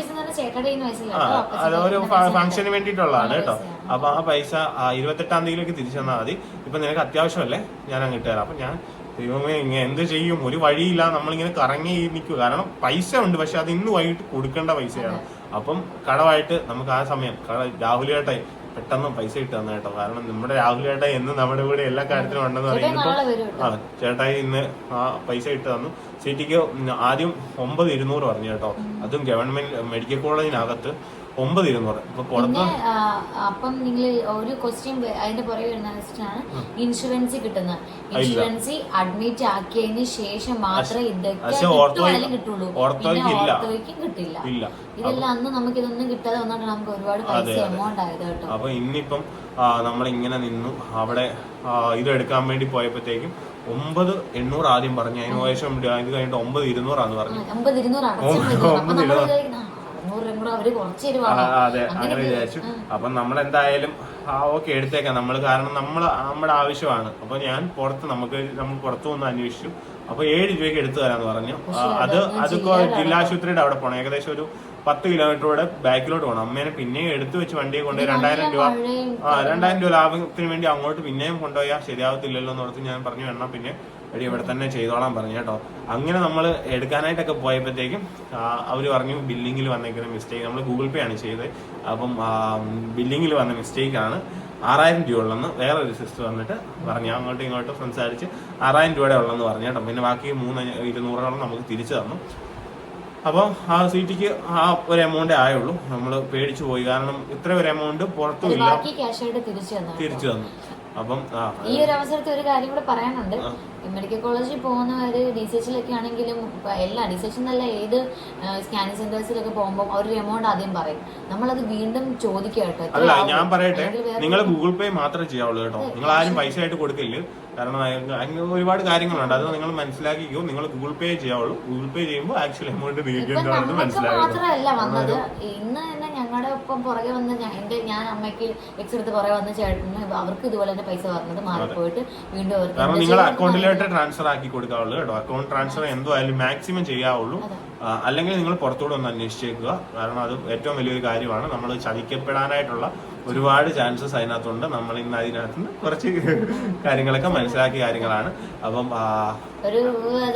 ആ അത് ഒരു ഫംഗ്ഷന് വേണ്ടിയിട്ടുള്ളതാണ് കേട്ടോ. അപ്പൊ ആ പൈസ ഇരുപത്തെട്ടാം തീയതിയിലേക്ക് തിരിച്ചു തന്നാൽ മതി. ഇപ്പൊ നിനക്ക് അത്യാവശ്യമല്ലേ? ഞാൻ അങ്ങ് ഇട്ടുതരാം അപ്പൊ ഞാൻ ദൈവമേ ഇങ്ങനെ എന്ത് ചെയ്യും? ഒരു വഴിയില്ല നമ്മളിങ്ങനെ കറങ്ങി നിൽക്കുക. കാരണം പൈസ ഉണ്ട് പക്ഷെ അത് ഇന്ന് വൈകിട്ട് കൊടുക്കേണ്ട പൈസയാണ്. അപ്പം കടമായിട്ട് നമുക്ക് ആ സമയം കട രാഹുലേട്ടായി പെട്ടെന്ന് പൈസ കിട്ടുക തന്നെ കേട്ടോ. കാരണം നമ്മുടെ രാഹുലേട്ടായി എന്ന് നമ്മുടെ കൂടെ എല്ലാ കാര്യത്തിലും ഉണ്ടെന്ന് ചേട്ടായി പറയുമ്പോൾ. ആ ചേട്ടായി ഇന്ന് ആ പൈസ ഇട്ട് തന്നു. സിറ്റിക്ക് ആദ്യം ഒമ്പത് ഇരുന്നൂറ് പറഞ്ഞു കേട്ടോ. അതും ഗവൺമെന്റ് മെഡിക്കൽ കോളേജിനകത്ത്. ഒമ്പത് ഇരുന്നൂറ് ഇപ്പൊ പുറത്ത് അപ്പം നിങ്ങൾ ഒരു ക്വസ്റ്റ്യൻ അതിന്റെ പുറകെ വരുന്ന ഇൻഷുറൻസ് കിട്ടുന്നത്. ഇൻഷുറൻസ് അഡ്മിറ്റ് ആക്കിയതിന് ശേഷം മാത്രമേ ഇതൊക്കെ കിട്ടുള്ളൂ. ഓർത്തോയ്ക്ക് കിട്ടില്ല. ഇതെല്ലാം അന്ന് നമുക്ക് ഇതൊന്നും കിട്ടാതെ വന്നിട്ട് നമുക്ക് ഒരുപാട് പൈസ. എമൗണ്ട് ആയത് കേട്ടോ. അപ്പൊ ഇന്നിപ്പം നമ്മൾ ഇങ്ങനെ നിന്നു. അവിടെ ഇത് എടുക്കാൻ വേണ്ടി പോയപ്പോഴത്തേക്കും ഒമ്പത് എണ്ണൂറ് ആദ്യം പറഞ്ഞു. അതിന് ശേഷം ഇത് കഴിഞ്ഞിട്ട് ഒമ്പത് ഇരുന്നൂറാന്ന് പറഞ്ഞു. ഒമ്പത് ഇരുന്നൂറ്. കൂടെ അവർ കുറച്ച് അതെ അങ്ങനെ വിചാരിച്ചു. അപ്പൊ നമ്മൾ എന്തായാലും ആ ഓക്കെ എടുത്തേക്കാം. നമ്മൾ കാരണം നമ്മൾ നമ്മുടെ ആവശ്യമാണ്. അപ്പൊ ഞാൻ പുറത്ത് നമുക്ക് നമ്മൾ പുറത്തു വന്ന് അന്വേഷിച്ചു. അപ്പൊ ഏഴ് രൂപയ്ക്ക് എടുത്തു തരാന്ന് പറഞ്ഞു. അത് അത് ജില്ലാ ആശുപത്രിയുടെ അവിടെ പോകണം ഏകദേശം ഒരു പത്ത് കിലോമീറ്ററോടെ ബാക്കിലോട്ട് പോകണം അമ്മേനെ പിന്നെയും എടുത്തു വെച്ച് വണ്ടിയെ കൊണ്ട് രണ്ടായിരം രൂപ. ആ രണ്ടായിരം രൂപ ലാഭത്തിന് വേണ്ടി അങ്ങോട്ട് പിന്നെയും കൊണ്ടുപോയാൽ ശരിയാവത്തില്ലല്ലോ എന്ന് ഓർത്ത് ഞാൻ പറഞ്ഞു വേണം പിന്നെ എടി ഇവിടെ തന്നെ ചെയ്തോളാൻ പറഞ്ഞു കേട്ടോ. അങ്ങനെ നമ്മൾ എടുക്കാനായിട്ടൊക്കെ പോയപ്പോഴത്തേക്കും അവർ പറഞ്ഞു ബില്ലിങ്ങിൽ വന്നേക്കുന്ന മിസ്റ്റേക്ക് നമ്മൾ ഗൂഗിൾ പേ ആണ് ചെയ്തത്. അപ്പം ബില്ലിങ്ങിൽ വന്ന മിസ്റ്റേക്ക് ആണ് ആറായിരം രൂപ ഉള്ളെന്ന് ഒരു സിസ്റ്റർ വന്നിട്ട് പറഞ്ഞു. അങ്ങോട്ടും ഇങ്ങോട്ടും സംസാരിച്ച് ആറായിരം രൂപയുടെ ഉള്ളെന്ന് പറഞ്ഞു കേട്ടോ. പിന്നെ ബാക്കി മൂന്ന് ഇരുന്നൂറോളം നമുക്ക് തിരിച്ചു തന്നു. അപ്പോൾ ആ സീറ്റിക്ക് ആ ഒരു എമൗണ്ടേ ആയുള്ളൂ. നമ്മൾ പേടിച്ചു പോയി. കാരണം ഇത്ര ഒരു എമൗണ്ട് പുറത്തുമില്ല. തിരിച്ചു തന്നു. അപ്പം ഈ ഒരു അവസരത്തിൽ ഒരു കാര്യം കൂടെ പറയാനുണ്ട്. മെഡിക്കൽ കോളേജിൽ പോകുന്നവര് ഡി സി എച്ചിലൊക്കെ ആണെങ്കിലും എല്ലാ ഡി സി എച്ച് എന്നല്ല ഏത് സ്കാനിങ് സെന്റേഴ്സിലൊക്കെ പോകുമ്പോൾ ഒരു എമൗണ്ട് ആദ്യം പറയും. നമ്മളത് വീണ്ടും ചോദിക്കുക കേട്ടോ. അല്ല ഞാൻ പറയട്ടെ നിങ്ങൾ ഗൂഗിൾ പേ മാത്രമേ ചെയ്യാവുള്ളൂ കേട്ടോ. നിങ്ങൾ ആരും പൈസ ആയിട്ട് കൊടുക്കില്ല കാരണം അതിന് ഒരുപാട് കാര്യങ്ങളുണ്ട്. അത് നിങ്ങൾ മനസ്സിലാക്കിക്കോ. നിങ്ങൾ ഗൂഗിൾ പേ ചെയ്യാവുള്ളൂ. ഗൂഗിൾ പേ ചെയ്യുമ്പോൾ ആക്ച്വൽ എമൗണ്ട് നീക്കേണ്ടതാണെന്ന് മനസ്സിലാകും ഇന്ന് തന്നെ ഞങ്ങളുടെ ഒപ്പം പുറകെ വന്ന് എന്റെ ഞാൻ അമ്മയ്ക്ക് എക്സ് എടുത്ത് പുറകെ വന്ന് ചേട്ടന് അവർക്ക് ഇതുപോലെ തന്നെ പൈസ പറഞ്ഞത് മാറിപ്പോയിട്ട് വീണ്ടും കാരണം നിങ്ങൾ അക്കൗണ്ടിലോട്ട് ട്രാൻസ്ഫർ ആക്കി കൊടുക്കാവുള്ളൂ കേട്ടോ. അക്കൗണ്ട് ട്രാൻസ്ഫർ എന്തായാലും മാക്സിമം ചെയ്യാവുള്ളൂ. അല്ലെങ്കിൽ നിങ്ങൾ പുറത്തൂടെ ഒന്ന് അന്വേഷിച്ചേക്കുക. കാരണം അത് ഏറ്റവും വലിയൊരു കാര്യമാണ്. നമ്മൾ ചതിക്കപ്പെടാനായിട്ടുള്ള ഒരുപാട് ചാൻസസ് അതിനകത്തുണ്ട്. നമ്മൾ ഇന്ന് അതിനകത്ത് നിന്ന് കുറച്ച് കാര്യങ്ങളൊക്കെ മനസ്സിലാക്കിയ കാര്യങ്ങളാണ്. അപ്പം ഒരു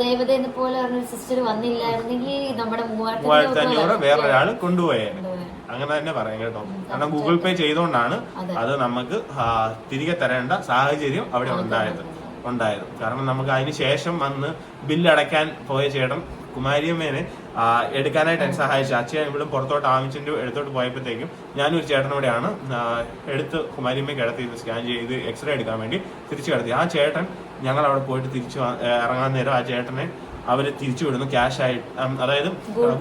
ദേവതയെ പോലെ സിസ്റ്റർ വന്നില്ലായിരുന്നെങ്കിൽ നമ്മുടെ മൂവായിരത്തി അഞ്ഞൂറ് വേറൊരാൾ കൊണ്ടുപോയേ കൊണ്ടുപോയേനെ. അങ്ങനെ തന്നെ പറയാം കേട്ടോ. കാരണം ഗൂഗിൾ പേ ചെയ്തുകൊണ്ടാണ് അത്. നമുക്ക് തിരികെ തരേണ്ട സാഹചര്യം അവിടെ ഉണ്ടായത് ഉണ്ടായത്. കാരണം നമുക്ക് അതിന് ശേഷം വന്ന് ബില്ല് അടയ്ക്കാൻ പോയ ചേട്ടൻ കുമാരിയമ്മേനെ എടുക്കാനായിട്ട് എന്നെ സഹായിച്ചു അച്ഛൻ ഇവിടെ പുറത്തോട്ട് ആമിച്ചിന്റെ എടുത്തോട്ട് പോയപ്പോഴത്തേക്കും ഞാനൊരു ചേട്ടനോടെയാണ് എടുത്ത് കുമാരിയമ്മയ്ക്ക് കിടത്തി സ്കാൻ ചെയ്ത് എക്സ്റേ എടുക്കാൻ വേണ്ടി തിരിച്ചു കിടത്തി. ആ ചേട്ടൻ ഞങ്ങൾ അവിടെ പോയിട്ട് തിരിച്ചു ഇറങ്ങാൻ നേരം ആ ചേട്ടനെ അവർ തിരിച്ചു വിടുന്നു. ക്യാഷ് ആയിട്ട് അതായത്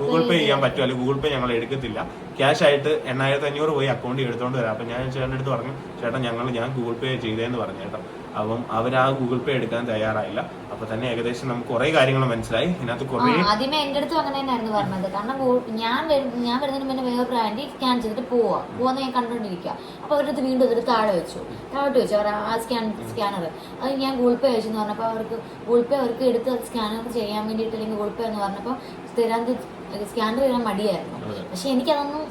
ഗൂഗിൾ പേ ചെയ്യാൻ പറ്റും അല്ലെങ്കിൽ ഗൂഗിൾ പേ ഞങ്ങൾ എടുക്കത്തില്ല. ക്യാഷ് ആയിട്ട് എണ്ണായിരത്തി അഞ്ഞൂറ് പോയി അക്കൗണ്ടിൽ എടുത്തോണ്ട് വരാം. അപ്പം ഞാൻ ചേട്ടന്റെ അടുത്ത് പറഞ്ഞു ചേട്ടൻ ഞങ്ങൾ ഞാൻ ഗൂഗിൾ പേ ചെയ്തേന്ന് പറഞ്ഞു ചേട്ടാ അപ്പം അവർ ആ ഗൂഗിൾ പേ എടുക്കാൻ തയ്യാറായില്ല. അപ്പൊ തന്നെ ഏകദേശം നമുക്ക് കുറെ കാര്യങ്ങൾ മനസ്സിലായി. ഇതിനകത്ത് കുറെ ആദ്യമേ എന്റെ അടുത്തും അങ്ങനെ തന്നെയായിരുന്നു പറഞ്ഞത്. കാരണം ഞാൻ ഞാൻ വരുന്നതിന് മുന്നേ വേറെ ആന്റി സ്കാൻ ചെയ്തിട്ട് പോവാ. പോവാന്ന് ഞാൻ കണ്ടോണ്ടിരിക്കുക അപ്പൊ അവരടുത്ത് വീണ്ടും അതൊരു താഴെ വെച്ചു. താഴോട്ട് വെച്ചു. അവർ ആ സ്കാൻ സ്കാനർ അത് ഞാൻ ഗൂഗിൾ പേ വെച്ചെന്ന് പറഞ്ഞപ്പോൾ അവർക്ക് ഗൂഗിൾ പേ അവർക്ക് എടുത്ത് സ്കാനർ ചെയ്യാൻ വേണ്ടിയിട്ട് അല്ലെങ്കിൽ ഗൂഗിൾ പേ എന്ന് പറഞ്ഞപ്പോൾ തരാൻ സ്കാനർ ചെയ്യാൻ മടിയായിരുന്നു. പക്ഷെ എനിക്കതൊന്നും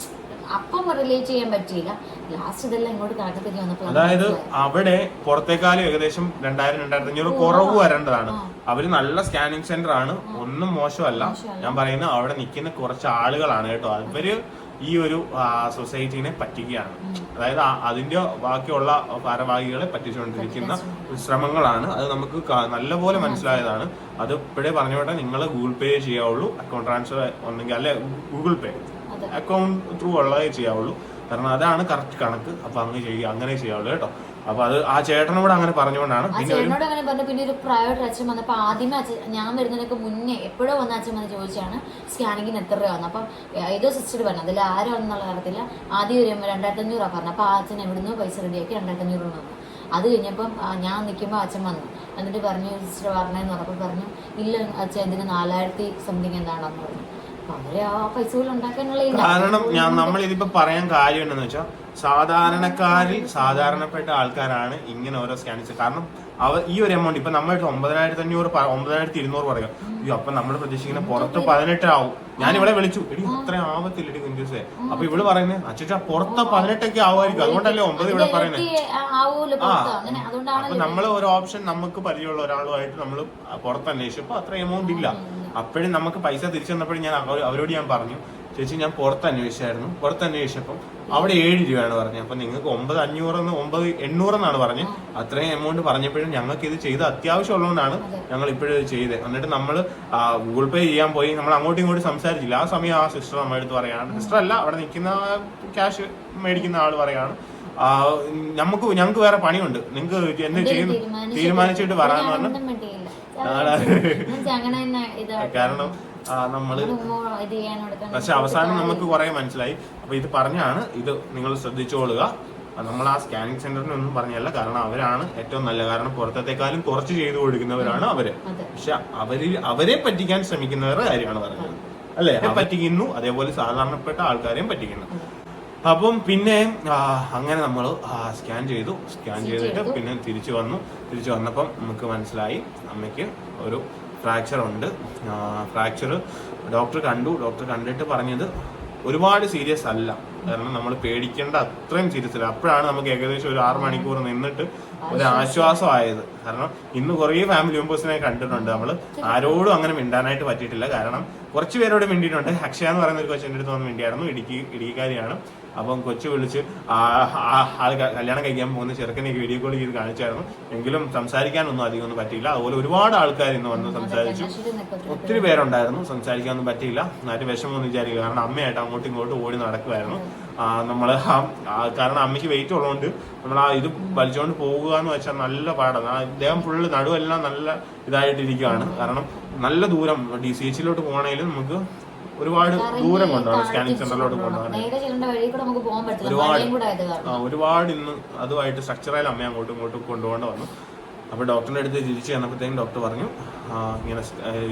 അപ്പം റിലേറ്റ് ചെയ്യാൻ പറ്റിയില്ല. ലാസ്റ്റ് ഇതെല്ലാം ഇങ്ങോട്ട് കണക്ക് തിരിഞ്ഞ് വന്നപ്പോൾ അതായത് അവിടെ പുറത്തേക്കാളും ഏകദേശം രണ്ടായിരം രണ്ടായിരത്തി അഞ്ഞൂറ് കുറവ് വരേണ്ടതാണ്. അവർ നല്ല സ്കാനിങ് സെന്റർ ആണ്. ഒന്നും മോശമല്ല. ഞാൻ പറയുന്നത് അവിടെ നിൽക്കുന്ന കുറച്ച് ആളുകളാണ് കേട്ടോ. അവർ ഈ ഒരു സൊസൈറ്റിനെ പറ്റിക്കുകയാണ്. അതായത് അതിന്റെ ബാക്കിയുള്ള ഭാരവാഹികളെ പറ്റിച്ചുകൊണ്ടിരിക്കുന്ന ശ്രമങ്ങളാണ്. അത് നമുക്ക് നല്ലപോലെ മനസ്സിലായതാണ്. അത് ഇപ്പോഴേ പറഞ്ഞോട്ടെ നിങ്ങൾ ഗൂഗിൾ പേ ചെയ്യാവുള്ളൂ അക്കൗണ്ട് ട്രാൻസ്ഫർ ഉണ്ടെങ്കിൽ അല്ലെ ഗൂഗിൾ പേ അക്കൗണ്ട് ത്രൂ ഉള്ളതേ ചെയ്യാവുള്ളൂ. കാരണം അതാണ് കറക്റ്റ് കണക്ക്. അപ്പൊ അങ്ങ് ചെയ്യുക അങ്ങനെ ചെയ്യാവുള്ളൂ കേട്ടോ. അപ്പൊ അത് ആ ചേട്ടനോട് അങ്ങനെ പറഞ്ഞുകൊണ്ടാണ് ആ പിന്നെ ഒരു ചേട്ടനോട് അങ്ങനെ പറഞ്ഞു പിന്നെ ഒരു പ്രൈവറ്റ് അച്ഛൻ വന്നപ്പോൾ ആദ്യമേ അച്ഛൻ ഞാൻ വരുന്നതിനൊക്കെ മുന്നേ എപ്പോഴോ വന്ന അച്ഛൻ വന്ന് ചോദിച്ചാണ് സ്കാനിങ്ങിന് എത്ര രൂപ വന്നു. അപ്പം ഏതോ സിസ്റ്റർ പറഞ്ഞു അതിൽ ആരാണെന്നുള്ള കാര്യത്തില്ല ആദ്യം ഒരു രണ്ടായിരത്തി അഞ്ഞൂറാണ് പറഞ്ഞത് അപ്പോൾ ആ അച്ഛൻ എവിടുന്നോ പൈസ റെഡിയാക്കി രണ്ടായിരത്തി അഞ്ഞൂറ് വന്നു അത് കഴിഞ്ഞപ്പം ആ, ഞാൻ നിൽക്കുമ്പോൾ അച്ഛൻ വന്നു. എന്നിട്ട് പറഞ്ഞു സിസ്റ്റർ പറഞ്ഞതെന്ന് പറഞ്ഞപ്പോൾ പറഞ്ഞു ഇല്ല അച്ഛൻ ഇതിന് നാലായിരത്തി സംതിങ് എന്താണെന്ന് പറഞ്ഞു. കാരണം ഞാൻ നമ്മൾ ഇതിപ്പോ പറയാൻ കാര്യം എന്താണെന്ന് വെച്ചാൽ സാധാരണക്കാരിൽ സാധാരണപ്പെട്ട ആൾക്കാരാണ് ഇങ്ങനെ ഓരോ സ്കാൻ ചെയ്യുന്നത് കാരണം അവ ഈ ഒരു എമൗണ്ട് ഇപ്പൊ നമ്മളിട്ട് ഒമ്പതിനായിരത്തി അഞ്ഞൂറ് ഒമ്പതിനായിരത്തി ഇരുന്നൂറ് പറയാം. അയ്യോ അപ്പൊ നമ്മൾ പ്രതീക്ഷിക്കുന്ന പുറത്ത് പതിനെട്ട് ആവും. ഞാൻ ഇവിടെ വിളിച്ചു എടി ഇത്രയും ആവത്തില്ലടി കുഞ്ചൂസേ. അപ്പൊ ഇവൾ പറയുന്നത് അച്ഛാ പുറത്ത് പതിനെട്ടൊക്കെ ആവുമായിരിക്കും. അതുകൊണ്ടല്ലേ ഒമ്പത് ഇവിടെ പറയുന്നത് ആ അപ്പൊ നമ്മൾ ഒരു ഓപ്ഷൻ നമുക്ക് പരിചയമുള്ള ഒരാളുമായിട്ട് നമ്മൾ പുറത്ത് അന്വേഷിച്ചപ്പോ അത്ര എമൗണ്ട് ഇല്ല അപ്പോഴും നമുക്ക് പൈസ തിരിച്ചു തന്നപ്പോഴും ഞാൻ അവരോട് ഞാൻ പറഞ്ഞു ചേച്ചി ഞാൻ പുറത്ത് അന്വേഷിച്ചായിരുന്നു പുറത്ത് അന്വേഷിച്ചപ്പം അവിടെ ഏഴ് രൂപയാണ് പറഞ്ഞത്. അപ്പൊ നിങ്ങൾക്ക് ഒമ്പത് അഞ്ഞൂറെന്ന് ഒമ്പത് എണ്ണൂറെന്നാണ് പറഞ്ഞത്. അത്രയും എമൗണ്ട് പറഞ്ഞപ്പോഴും ഞങ്ങൾക്ക് ഇത് ചെയ്ത് അത്യാവശ്യം ഉള്ളതുകൊണ്ടാണ് ഞങ്ങൾ ഇപ്പോഴും ചെയ്തത്. എന്നിട്ട് നമ്മൾ ഗൂഗിൾ പേ ചെയ്യാൻ പോയി. നമ്മൾ അങ്ങോട്ടും ഇങ്ങോട്ടും സംസാരിച്ചില്ല. ആ സമയം ആ സിസ്റ്റർ നമ്മുടെ അടുത്ത് പറയാണ് സിസ്റ്റർ അല്ല അവിടെ നിൽക്കുന്ന ക്യാഷ് മേടിക്കുന്ന ആൾ പറയാണ് നമുക്ക് ഞങ്ങൾക്ക് വേറെ പണിയുണ്ട്. നിങ്ങൾക്ക് എന്ത് ചെയ്യുന്നു? തീരുമാനിച്ചിട്ട് പറയാൻ പറഞ്ഞു. കാരണം ഇത് പക്ഷെ അവസാനം നമുക്ക് കുറെ മനസ്സിലായി. അപ്പൊ ഇത് പറഞ്ഞാണ് ഇത് നിങ്ങൾ ശ്രദ്ധിച്ചോളുക. നമ്മൾ ആ സ്കാനിങ് സെന്ററിനെ ഒന്നും പറഞ്ഞല്ല കാരണം അവരാണ് ഏറ്റവും നല്ല. കാരണം പുറത്തേക്കാളും കുറച്ച് ചെയ്തു കൊടുക്കുന്നവരാണ് അവർ. പക്ഷെ അവർ അവരെ പറ്റിക്കാൻ ശ്രമിക്കുന്നവരുടെ കാര്യമാണ് പറഞ്ഞത്. അല്ലെ? പറ്റിക്കുന്നു അതേപോലെ സാധാരണപ്പെട്ട ആൾക്കാരെയും പറ്റിക്കുന്നു. അപ്പം പിന്നെ അങ്ങനെ നമ്മൾ സ്കാൻ ചെയ്തു. സ്കാൻ ചെയ്തിട്ട് പിന്നെ തിരിച്ചു വന്നു. തിരിച്ചു വന്നപ്പം നമുക്ക് മനസ്സിലായി അമ്മയ്ക്ക് ഒരു ഫ്രാക്ചർ ഉണ്ട്. ഫ്രാക്ചർ ഡോക്ടർ കണ്ടു. ഡോക്ടർ കണ്ടിട്ട് പറഞ്ഞത് ഒരുപാട് സീരിയസ് അല്ല. കാരണം നമ്മൾ പേടിക്കേണ്ട അത്രയും സീരിയസ് അല്ല. അപ്പോഴാണ് നമുക്ക് ഏകദേശം ഒരു ആറ് മണിക്കൂർ നിന്നിട്ട് ഒരു ആശ്വാസമായത്. കാരണം ഇന്ന് കുറേ ഫാമിലി മെമ്പേഴ്സിനെ കണ്ടിട്ടുണ്ട് നമ്മൾ ആരോടും അങ്ങനെ മിണ്ടാനായിട്ട് പറ്റിയിട്ടില്ല. കാരണം കുറച്ച് പേരോട് മിണ്ടിയിട്ടുണ്ട്. അക്ഷയ എന്ന് പറയുന്ന ഒരു കൊച്ചിന്റെ അടുത്ത് വന്ന് മിണ്ടിയായിരുന്നു. ഇടുക്കി ഇടുക്കിക്കാരിയാണ്. അപ്പം കൊച്ചു വിളിച്ച് ആൾ കല്യാണം കഴിക്കാൻ പോകുന്ന ചെറുക്കനെയൊക്കെ വീഡിയോ കോൾ ചെയ്ത് കാണിച്ചായിരുന്നു. എങ്കിലും സംസാരിക്കാനൊന്നും അധികം ഒന്നും പറ്റിയില്ല. അതുപോലെ ഒരുപാട് ആൾക്കാർ ഇന്ന് വന്ന് സംസാരിച്ചു. ഒത്തിരി പേരുണ്ടായിരുന്നു. സംസാരിക്കാനൊന്നും പറ്റിയില്ല. എന്നാലും വിഷമമൊന്നും വിചാരിക്കുക കാരണം അമ്മയായിട്ട് അങ്ങോട്ടും ഇങ്ങോട്ടും ഓടി നടക്കുമായിരുന്നു ആ, കാരണം അമ്മയ്ക്ക് വെയിറ്റ് ഉള്ളതുകൊണ്ട് നമ്മൾ ആ ഇത് വലിച്ചുകൊണ്ട് പോകുക എന്ന് വെച്ചാൽ നല്ല പാടാണ്. അദ്ദേഹം ഇദ്ദേഹം ഫുള്ള് നടുവെല്ലാം നല്ല ഇതായിട്ടിരിക്കുകയാണ് കാരണം നല്ല ദൂരം ഡി സി എച്ചിലോട്ട് പോകണമെങ്കിലും നമുക്ക് ഒരുപാട് ദൂരം കൊണ്ടുപോകണം സ്കാനിങ് സെന്ററിലോട്ട് കൊണ്ടുപോകണം ഒരുപാട് ഒരുപാട് ഇന്ന് അതുമായിട്ട് സ്ട്രക്ചറായാലും അമ്മയെ അങ്ങോട്ടും ഇങ്ങോട്ടും കൊണ്ടുപോകേണ്ട വന്നു. അപ്പോൾ ഡോക്ടറിന്റെ അടുത്ത് തിരിച്ച് ചെന്നപ്പോഴത്തേക്കും ഡോക്ടർ പറഞ്ഞു ഇങ്ങനെ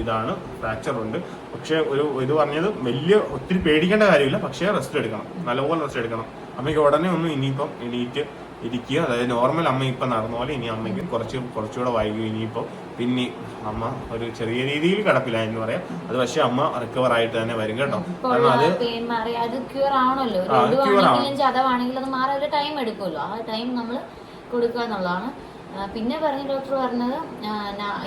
ഇതാണ് ഫ്രാക്ചർ ഉണ്ട്. പക്ഷേ ഒരു ഇത് പറഞ്ഞത് വലിയ ഒത്തിരി പേടിക്കേണ്ട കാര്യമില്ല പക്ഷേ റെസ്റ്റ് എടുക്കണം. നല്ലപോലെ റെസ്റ്റ് എടുക്കണം. അമ്മയ്ക്ക് ഉടനെ ഒന്നും ഇനിയിപ്പം എണീറ്റ് ഇരിക്കുക. അതായത് നോർമൽ അമ്മ ഇപ്പം നടന്ന പോലെ ഇനി അമ്മയ്ക്ക് കുറച്ച് കുറച്ചുകൂടെ വൈകും ഇനിയിപ്പോൾ പിന്നെ അമ്മ ഒരു ചെറിയ രീതിയിൽ കിടപ്പില്ല എന്ന് പറയാം. അത് പക്ഷേ അമ്മ റിക്കവർ ആയിട്ട് തന്നെ വരും കേട്ടോ. കാരണം അത് ക്യൂർ ആവണല്ലോ. ചതവാണെങ്കിലും അത് മാറാൻ ടൈം എടുക്കുമല്ലോ. ആ ടൈം നമ്മൾ കൊടുക്കുക എന്നുള്ളതാണ്. പിന്നെ പറഞ്ഞ ഡോക്ടർ പറഞ്ഞത്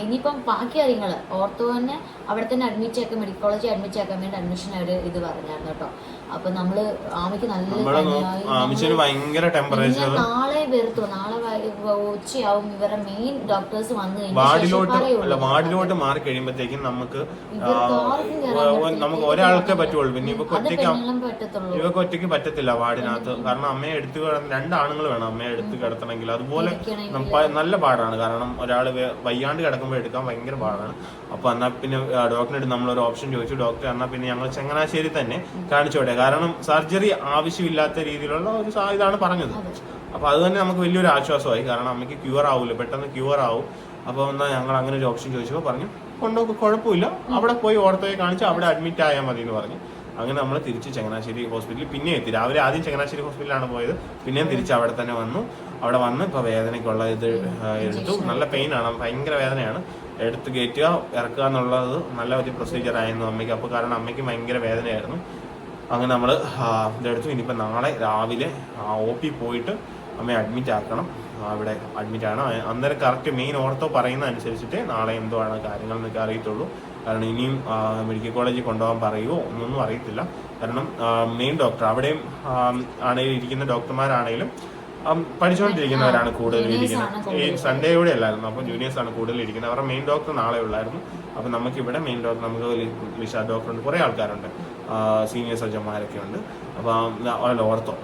ഇനിയിപ്പം ബാക്കി കാര്യങ്ങൾ ഓർത്തോ തന്നെ അവിടെ തന്നെ അഡ്മിറ്റ് ആക്കാൻ മെഡിക്കോളജി അഡ്മിറ്റ് ആക്കാൻ വേണ്ടി അഡ്മിഷൻ അവർ ഇത് പറഞ്ഞായിരുന്നു കേട്ടോ. അപ്പൊ നമ്മൾ ആമയ്ക്ക് നല്ല ഭയങ്കര ടെമ്പറേച്ചർ നാളെ വെറുത്തു. നാളെ ഉച്ചയാവും. ഇവരുടെ മെയിൻ ഡോക്ടേഴ്സ് വന്നു വാർഡിലോട്ട് മാറി കഴിയുമ്പോഴത്തേക്കും നമുക്ക്. നമുക്ക് ഒരാൾക്കേ പറ്റുള്ളൂ. പിന്നെ ഇവക്ക് ഒറ്റയ്ക്ക് ഇവക്ക് ഒറ്റയ്ക്ക് പറ്റത്തില്ല വാർഡിനകത്ത്. കാരണം അമ്മയെ എടുത്തു രണ്ട് രണ്ടാണുങ്ങൾ വേണം അമ്മയെ എടുത്ത് കിടത്തണമെങ്കിൽ. അതുപോലെ നല്ല പാടാണ്. കാരണം ഒരാൾ വയ്യാണ്ട് കിടക്കുമ്പോൾ എടുക്കാൻ ഭയങ്കര പാടാണ്. അപ്പൊ എന്നാ പിന്നെ ഡോക്ടറിനെടുത്ത് നമ്മളൊരു ഓപ്ഷൻ ചോദിച്ചു. ഡോക്ടർ എന്നാ പിന്നെ ഞങ്ങൾ ചങ്ങനാശ്ശേരി തന്നെ കാണിച്ചോട്ടെ. കാരണം സർജറി ആവശ്യമില്ലാത്ത രീതിയിലുള്ള ഒരു ഇതാണ് പറഞ്ഞത്. അപ്പൊ അത് തന്നെ നമുക്ക് വലിയൊരു ആശ്വാസമായി. കാരണം അമ്മയ്ക്ക് ക്യൂർ ആവില്ല പെട്ടെന്ന് ക്യൂർ ആവും. അപ്പൊ എന്നാ ഞങ്ങൾ അങ്ങനെ ഒരു ഓപ്ഷൻ ചോദിച്ചപ്പോൾ പറഞ്ഞു കൊണ്ടുപോക്ക് കുഴപ്പമില്ല. അവിടെ പോയി ഓർത്തോയെ കാണിച്ച് അവിടെ അഡ്മിറ്റ് ആയാൽ മതി എന്ന് പറഞ്ഞു. അങ്ങനെ നമ്മൾ തിരിച്ച് ചങ്ങനാശ്ശേരി ഹോസ്പിറ്റലിൽ പിന്നെ എത്തി. രാവിലെ ആദ്യം ചങ്ങനാശ്ശേരി ഹോസ്പിറ്റലിലാണ് പോയത്. പിന്നെയും തിരിച്ച് അവിടെ തന്നെ വന്നു. അവിടെ വന്ന് ഇപ്പൊ വേദനയ്ക്കുള്ള ഇത് എടുത്തു. നല്ല പെയിൻ ആണ്. ഭയങ്കര വേദനയാണ്. എടുത്ത് കയറ്റുക ഇറക്കുക എന്നുള്ളത് നല്ല ഒരു പ്രൊസീജിയർ ആയിരുന്നു അമ്മയ്ക്ക്. അപ്പോൾ കാരണം അമ്മയ്ക്ക് ഭയങ്കര വേദനയായിരുന്നു. അങ്ങനെ നമ്മൾ ഇതെടുത്തു ഇനിയിപ്പോൾ നാളെ രാവിലെ ഒ പി പോയിട്ട് അമ്മയെ അഡ്മിറ്റ് ആക്കണം. അവിടെ അഡ്മിറ്റ് ആണ്. അ- അന്നേരം കറക്റ്റ് മെയിൻ ഓർത്തോ പറയുന്ന അനുസരിച്ചിട്ട് നാളെ ആണ് കാര്യങ്ങൾ എന്നൊക്കെ അറിയത്തുള്ളൂ. കാരണം ഇനിയും മെഡിക്കൽ കോളേജിൽ കൊണ്ടുപോകാൻ പറയുമോ ഒന്നൊന്നും അറിയത്തില്ല. കാരണം മെയിൻ ഡോക്ടർ അവിടെയും ആണെങ്കിലും ഇരിക്കുന്ന ഡോക്ടർമാരാണെങ്കിലും പഠിച്ചുകൊണ്ടിരിക്കുന്നവരാണ് കൂടുതൽ juniors ഇരിക്കുന്നത്. ഈ സൺഡേ കൂടെ അല്ലായിരുന്നു. അപ്പോൾ ജൂനിയേഴ്സ് ആണ് കൂടുതൽ ഇരിക്കുന്നത്. അവരുടെ മെയിൻ ഡോക്ടർ നാളെ ഉള്ളായിരുന്നു. അപ്പോൾ നമുക്ക് ഇവിടെ മെയിൻ ഡോക്ടർ നമുക്ക് വിശാ ലിഷ ഡോക്ടർ ഉണ്ട്. കുറേ ആൾക്കാരുണ്ട്. സീനിയർ സജ്ജന്മാരൊക്കെ ഉണ്ട്. അപ്പോൾ ഓർത്തോ.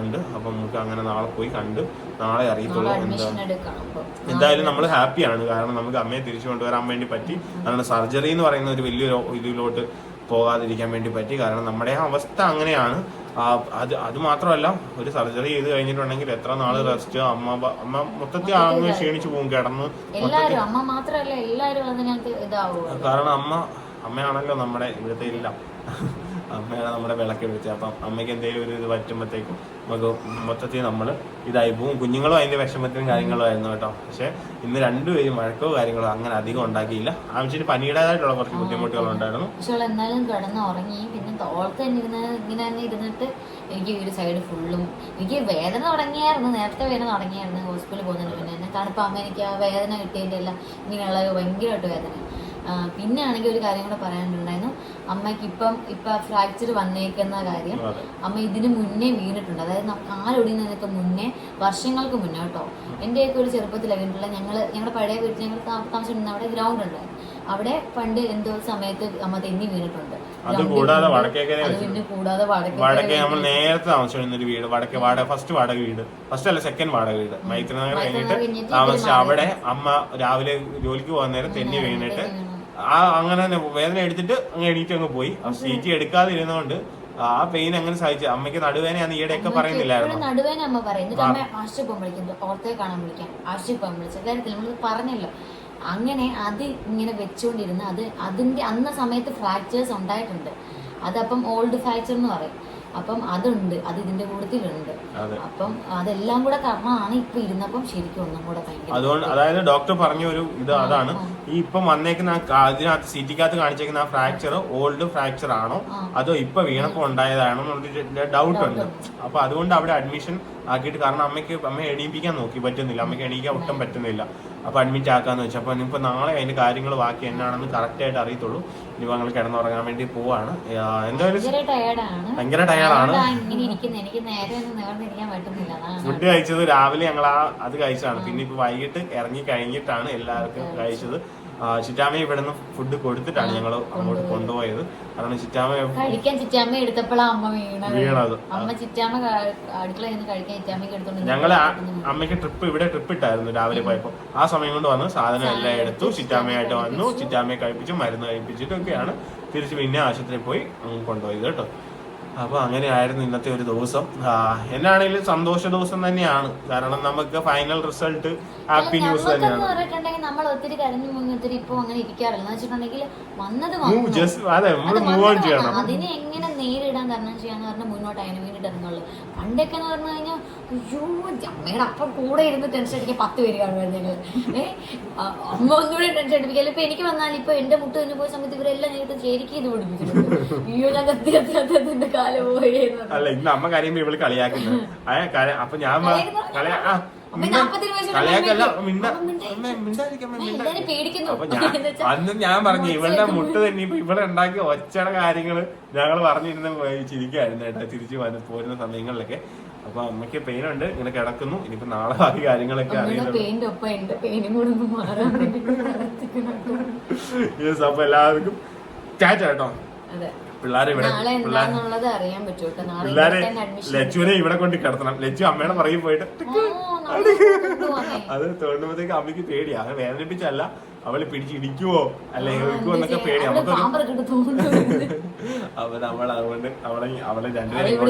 ഉണ്ട്. അപ്പം നമുക്ക് അങ്ങനെ നാളെ പോയി കണ്ട് നാളെ അറിയത്തുള്ളൂ എന്താ. അപ്പൊ. എന്തായാലും നമ്മൾ ഹാപ്പിയാണ്. കാരണം നമുക്ക് അമ്മയെ തിരിച്ചു കൊണ്ടുവരാൻ വേണ്ടി പറ്റി. അതുകൊണ്ട് സർജറി എന്ന് പറയുന്ന ഒരു വലിയൊരു ഇതിലോട്ട് പോകാതിരിക്കാൻ വേണ്ടി പറ്റി. കാരണം നമ്മുടെ ആ അവസ്ഥ അങ്ങനെയാണ്. അത് അത് മാത്രമല്ല ഒരു സർജറി ചെയ്ത് കഴിഞ്ഞിട്ടുണ്ടെങ്കിൽ എത്ര നാൾ റെസ്റ്റ് അമ്മ അമ്മ മൊത്തത്തിൽ അങ്ങ് ക്ഷീണിച്ചു പോകും. കിടന്ന് കാരണം അമ്മ അമ്മയാണല്ലോ നമ്മുടെ ഇവിടുത്തെ എല്ലാം. അമ്മയാണ് നമ്മുടെ വിളക്ക് വെച്ചത് അപ്പം അമ്മയ്ക്ക് എന്തെങ്കിലും ഒരു ഇത് പറ്റുമ്പോഴത്തേക്കും നമുക്ക് മൊത്തത്തിൽ നമ്മൾ ഇതായി പോകും കുഞ്ഞുങ്ങളും അതിന്റെ വിഷമത്തിനും കാര്യങ്ങളും ആയിരുന്നു കേട്ടോ. പക്ഷേ ഇന്ന് രണ്ടുപേരും വഴക്കോ കാര്യങ്ങളോ അങ്ങനെ അധികം ഉണ്ടാക്കിയില്ല. ആവശ്യത്തിന് പനിയുടേതായിട്ടുള്ള കുറച്ച് ബുദ്ധിമുട്ടുകളുണ്ടായിരുന്നു. പക്ഷെ എന്നാലും കിടന്ന് ഉറങ്ങി. പിന്നെ തോളത്ത് തന്നെ ഇരുന്ന് ഇങ്ങനെ തന്നെ ഇരുന്നിട്ട് എനിക്ക് ഒരു സൈഡ് ഫുള്ളും എനിക്ക് വേദന തുടങ്ങിയായിരുന്നു. നേരത്തെ വേദന തുടങ്ങിയായിരുന്നു. ഹോസ്പിറ്റലിൽ പോകുന്നതിന് പിന്നെ എന്നെ അമ്മ എനിക്ക് ആ വേദന കിട്ടിയതിന്റെ എല്ലാം ഇങ്ങനെയുള്ള ഭയങ്കരമായിട്ട് വേദന. പിന്നെ ആണെങ്കിൽ ഒരു കാര്യം കൂടെ പറയാനുണ്ടായിരുന്നു. അമ്മയ്ക്ക് ഇപ്പം ഇപ്പൊ ഫ്രാക്ചർ വന്നേക്കുന്ന കാര്യം. അമ്മ ഇതിനു മുന്നേ വീണിട്ടുണ്ട്. അതായത് കാലൊടിയുന്നതിനൊക്കെ മുന്നേ വർഷങ്ങൾക്ക് മുന്നേ കേട്ടോ. എന്റെയൊക്കെ ഒരു ചെറുപ്പത്തിലാണ് വീണിട്ടുള്ള ഞങ്ങൾ ഞങ്ങളുടെ പഴയ വീട്ടിൽ ഞങ്ങൾ താമസിച്ചിട്ടുണ്ട് താമസിച്ചിരുന്ന അവിടെ ഗ്രൗണ്ട് ഉണ്ടായിരുന്നു. അവിടെ പണ്ട് എന്തോ സമയത്ത് അമ്മ തെന്നി വീണിട്ടുണ്ട്. അത് കൂടാതെ കൂടാതെ വടക്കേ നമ്മൾ നേരത്തെ താമസിച്ചിരുന്ന ഒരു വീട്. വടക്ക് വാടക ഫസ്റ്റ് വാടക വീട്. ഫസ്റ്റ് അല്ല സെക്കൻഡ് വാടക വീട്. മൈത്രി നഗർ മൈത്രി നഗർ കഴിഞ്ഞിട്ട് താമസിച്ച അവിടെ അമ്മ രാവിലെ ജോലിക്ക് പോകുന്ന നേരം തെന്നി വീണിട്ട് വീണു. ആ അങ്ങനെ തന്നെ വേദന എടുത്തിട്ട് അങ്ങ് എണീറ്റ് അങ്ങ് പോയി. സീറ്റ് എടുക്കാതെ ഇരുന്നോണ്ട് ആ പെയിൻ അങ്ങനെ സഹിച്ചു. അമ്മയ്ക്ക് നടുവേനയാന്ന് ഈയിടെയൊക്കെ പറയുന്നില്ലായിരുന്നു? എപ്പോഴും നടുവേന അമ്മ പറയുന്നു എന്നിട്ട് അമ്മ ആശുപത്രി പോകുമ്പോൾ വിളിക്കും ഓർത്തേ കാണാൻ വിളിക്കാം. ആശുപത്രി വിളിച്ച. കാര്യത്തിൽ നമ്മൾ പറഞ്ഞല്ലോ. അങ്ങനെ അത് ഇങ്ങനെ വെച്ചുകൊണ്ടിരുന്ന് അത് അതിന്റെ അന്ന സമയത്ത് ഫ്രാക്ചേഴ്സ് ഉണ്ടായിട്ടുണ്ട്. അതപ്പം ഓൾഡ് ഫ്രാക്ചർ എന്ന് പറയും. അപ്പം അതുണ്ട് അത് ഇതിന്റെ കൂട്ടത്തിലുണ്ട്. അപ്പം അതെല്ലാം കൂടെ കാരണമാണ് ഇപ്പൊ ഇരുന്നപ്പം ശരിക്കും ഒന്നും കൂടെ അതുകൊണ്ട് അതായത് ഡോക്ടർ പറഞ്ഞ ഒരു ഇത് അതാണ്. ഈ ഇപ്പം വന്നേക്കുന്ന അതിനകത്ത് സീറ്റിക്കകത്ത് കാണിച്ചേക്കുന്ന ആ ഫ്രാക്ചർ ഓൾഡ് ഫ്രാക്ചർ ആണോ? അതോ ഇപ്പൊ വീണപ്പോ ഉണ്ടായതാണോ എന്നുള്ളൊരു ഡൗട്ട് ഉണ്ട്. അപ്പൊ അതുകൊണ്ട് അവിടെ അഡ്മിഷൻ ആക്കിയിട്ട് കാരണം അമ്മയ്ക്ക് അമ്മയെ എണീപ്പിക്കാൻ നോക്കി പറ്റുന്നില്ല. അമ്മയ്ക്ക് എണീക്കാൻ ഒട്ടും പറ്റുന്നില്ല. അപ്പൊ അഡ്മിറ്റ് ആക്കാന്ന് വെച്ചു. അപ്പൊ ഇനിയിപ്പോ നാളെ അതിന്റെ കാര്യങ്ങൾ ബാക്കി എന്നാണെന്ന് കറക്റ്റ് ആയിട്ട് അറിയത്തുള്ളൂ. ഇനി ഞങ്ങൾ കിടന്നുറങ്ങാൻ വേണ്ടി പോവാണ്. എന്തായാലും ഭയങ്കര ടയേർഡാണ് ഫുഡ് കഴിച്ചത് രാവിലെ ഞങ്ങൾ ആ അത് കഴിച്ചതാണ്. പിന്നെ ഇപ്പൊ വൈകിട്ട് ഇറങ്ങി കഴിഞ്ഞിട്ടാണ് എല്ലാവർക്കും കഴിച്ചത്. ചിറ്റാമ്മ ഇവിടെ നിന്ന് ഫുഡ് കൊടുത്തിട്ടാണ് ഞങ്ങൾ അങ്ങോട്ട് കൊണ്ടുപോയത്. കാരണം ചിറ്റാമ്മ കഴിക്കാൻ ചിറ്റാമ്മ എടുത്തപ്പോഴാണ് അമ്മ വീണത്. വീണത്. അമ്മ ചിറ്റാമ്മ ക- അടുക്കളയിൽ നിന്ന് കഴിക്കാൻ ചിറ്റാമ്മയ്ക്ക് എടുത്തോണ്ട് ഞങ്ങൾ അമ്മയ്ക്ക് ട്രിപ്പ് ഇവിടെ ട്രിപ്പ് ഇട്ടായിരുന്നു രാവിലെ പോയപ്പോൾ ആ സമയം കൊണ്ട് വന്ന് സാധനം എല്ലാം എടുത്തു. ചിറ്റാമ്മയായിട്ട് വന്നു. ചിറ്റാമ്മയെ കഴിപ്പിച്ചു മരുന്ന് കഴിപ്പിച്ചിട്ടൊക്കെയാണ് തിരിച്ച് പിന്നെ ആശുപത്രിയിൽ പോയി കൊണ്ടുപോയത് കേട്ടോ. അപ്പൊ അങ്ങനെയായിരുന്നു ഇന്നത്തെ ഒരു ദിവസം. എന്നാണെങ്കിലും സന്തോഷ ദിവസം തന്നെയാണ്. കാരണം നമുക്ക് ഫൈനൽ റിസൾട്ട് ഹാപ്പി ന്യൂസ് തന്നെയാണ്. നമ്മൾ ഒത്തിരി കരഞ്ഞു മുങ്ങി ഒത്തിരി ഇപ്പൊ അങ്ങനെ ഇരിക്കാറില്ല. എന്ന് വെച്ചിട്ടുണ്ടെങ്കിൽ വന്നത്. അതെ നമ്മൾ മൂവ് ഓൺ ചെയ്യണം. അതിനെ എങ്ങനെ നേരിടാൻ തരണം ചെയ്യാന്ന് പറഞ്ഞാൽ മുന്നോട്ട് അതിനെ വേണ്ടിട്ട് ഇറങ്ങുള്ളൂ പണ്ടൊക്കെ എന്ന് പറഞ്ഞു കഴിഞ്ഞാൽ അയ്യോ അമ്മയുടെ അപ്പം കൂടെ ഇരുന്ന് ടെൻഷൻ അടിക്കാൻ പത്ത് പേര് കാണുമായിരുന്നെങ്കിൽ ഏഹ് അമ്മ ഒന്നുകൂടെ ടെൻഷൻ അടിപ്പിക്കില്ല ഇപ്പൊ എനിക്ക് വന്നാൽ ഇപ്പൊ എന്റെ മുട്ട് തന്നെ പോയ സമയത്ത് ഇവരെല്ലാം നേരിട്ട് ശരിക്കും ഇത് പിടിപ്പിച്ചിട്ടുണ്ട് അയ്യോ ഞാൻ കത്തി കത്തി കത്തി. അല്ല ഇന്ന് അമ്മ കരയുമ്പോ ഇവൾ കളിയാക്കുന്നത് ആ, അപ്പൊ ഞാൻ കളിയാ മിണ്ട- കളിയാക്കല്ല. അപ്പൊ ഞാൻ അന്ന് ഞാൻ പറഞ്ഞു ഇവളുടെ. മുട്ട് തന്നെ ഇപ്പൊ ഇവിടെ ഉണ്ടാക്കിയ ഒച്ചയുടെ കാര്യങ്ങൾ ഞങ്ങൾ പറഞ്ഞിരുന്ന ചിരിക്കായിരുന്നു കേട്ടോ തിരിച്ചു വന്ന് പോരുന്ന സമയങ്ങളിലൊക്കെ. അപ്പൊ അമ്മയ്ക്ക് പെയിൻ ഉണ്ട് ഇങ്ങനെ കിടക്കുന്നു. ഇനിയിപ്പോ നാളെ ബാക്കി കാര്യങ്ങളൊക്കെ അറിയുന്നുണ്ട് *laughs* അപ്പൊ എല്ലാവർക്കും ടാറ്റ കേട്ടോ. അതെ. പിള്ളേരെ ഇവിടെ പിള്ളേരെ ലച്ചുവിനെ ഇവിടെ കൊണ്ട് കിടത്തണം. ലച്ചു അമ്മയുടെ പറയും പോയിട്ട് അത് തോണ്ടുമ്പോഴത്തേക്ക് അമ്മയ്ക്ക് പേടിയാ. അത് വേദനിപ്പിച്ചല്ല അവൾ പിടിച്ച് ഇടിക്കുവോ? അല്ലെ ഇടിക്കുവോ എന്നൊക്കെ പേടി നമുക്ക് അപ്പൊ നമ്മൾ അതുകൊണ്ട് അവളെ അവളെ രണ്ടുപേരും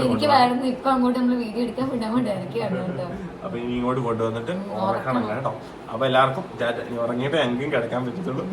അപ്പൊ ഇനി ഇങ്ങോട്ട് കൊണ്ടുവന്നിട്ട് ഉറക്കണം. കേട്ടോ. അപ്പൊ എല്ലാവർക്കും ഉറങ്ങിയിട്ട് ഞങ്ങൾക്കും കിടക്കാൻ പറ്റത്തുള്ളൂ.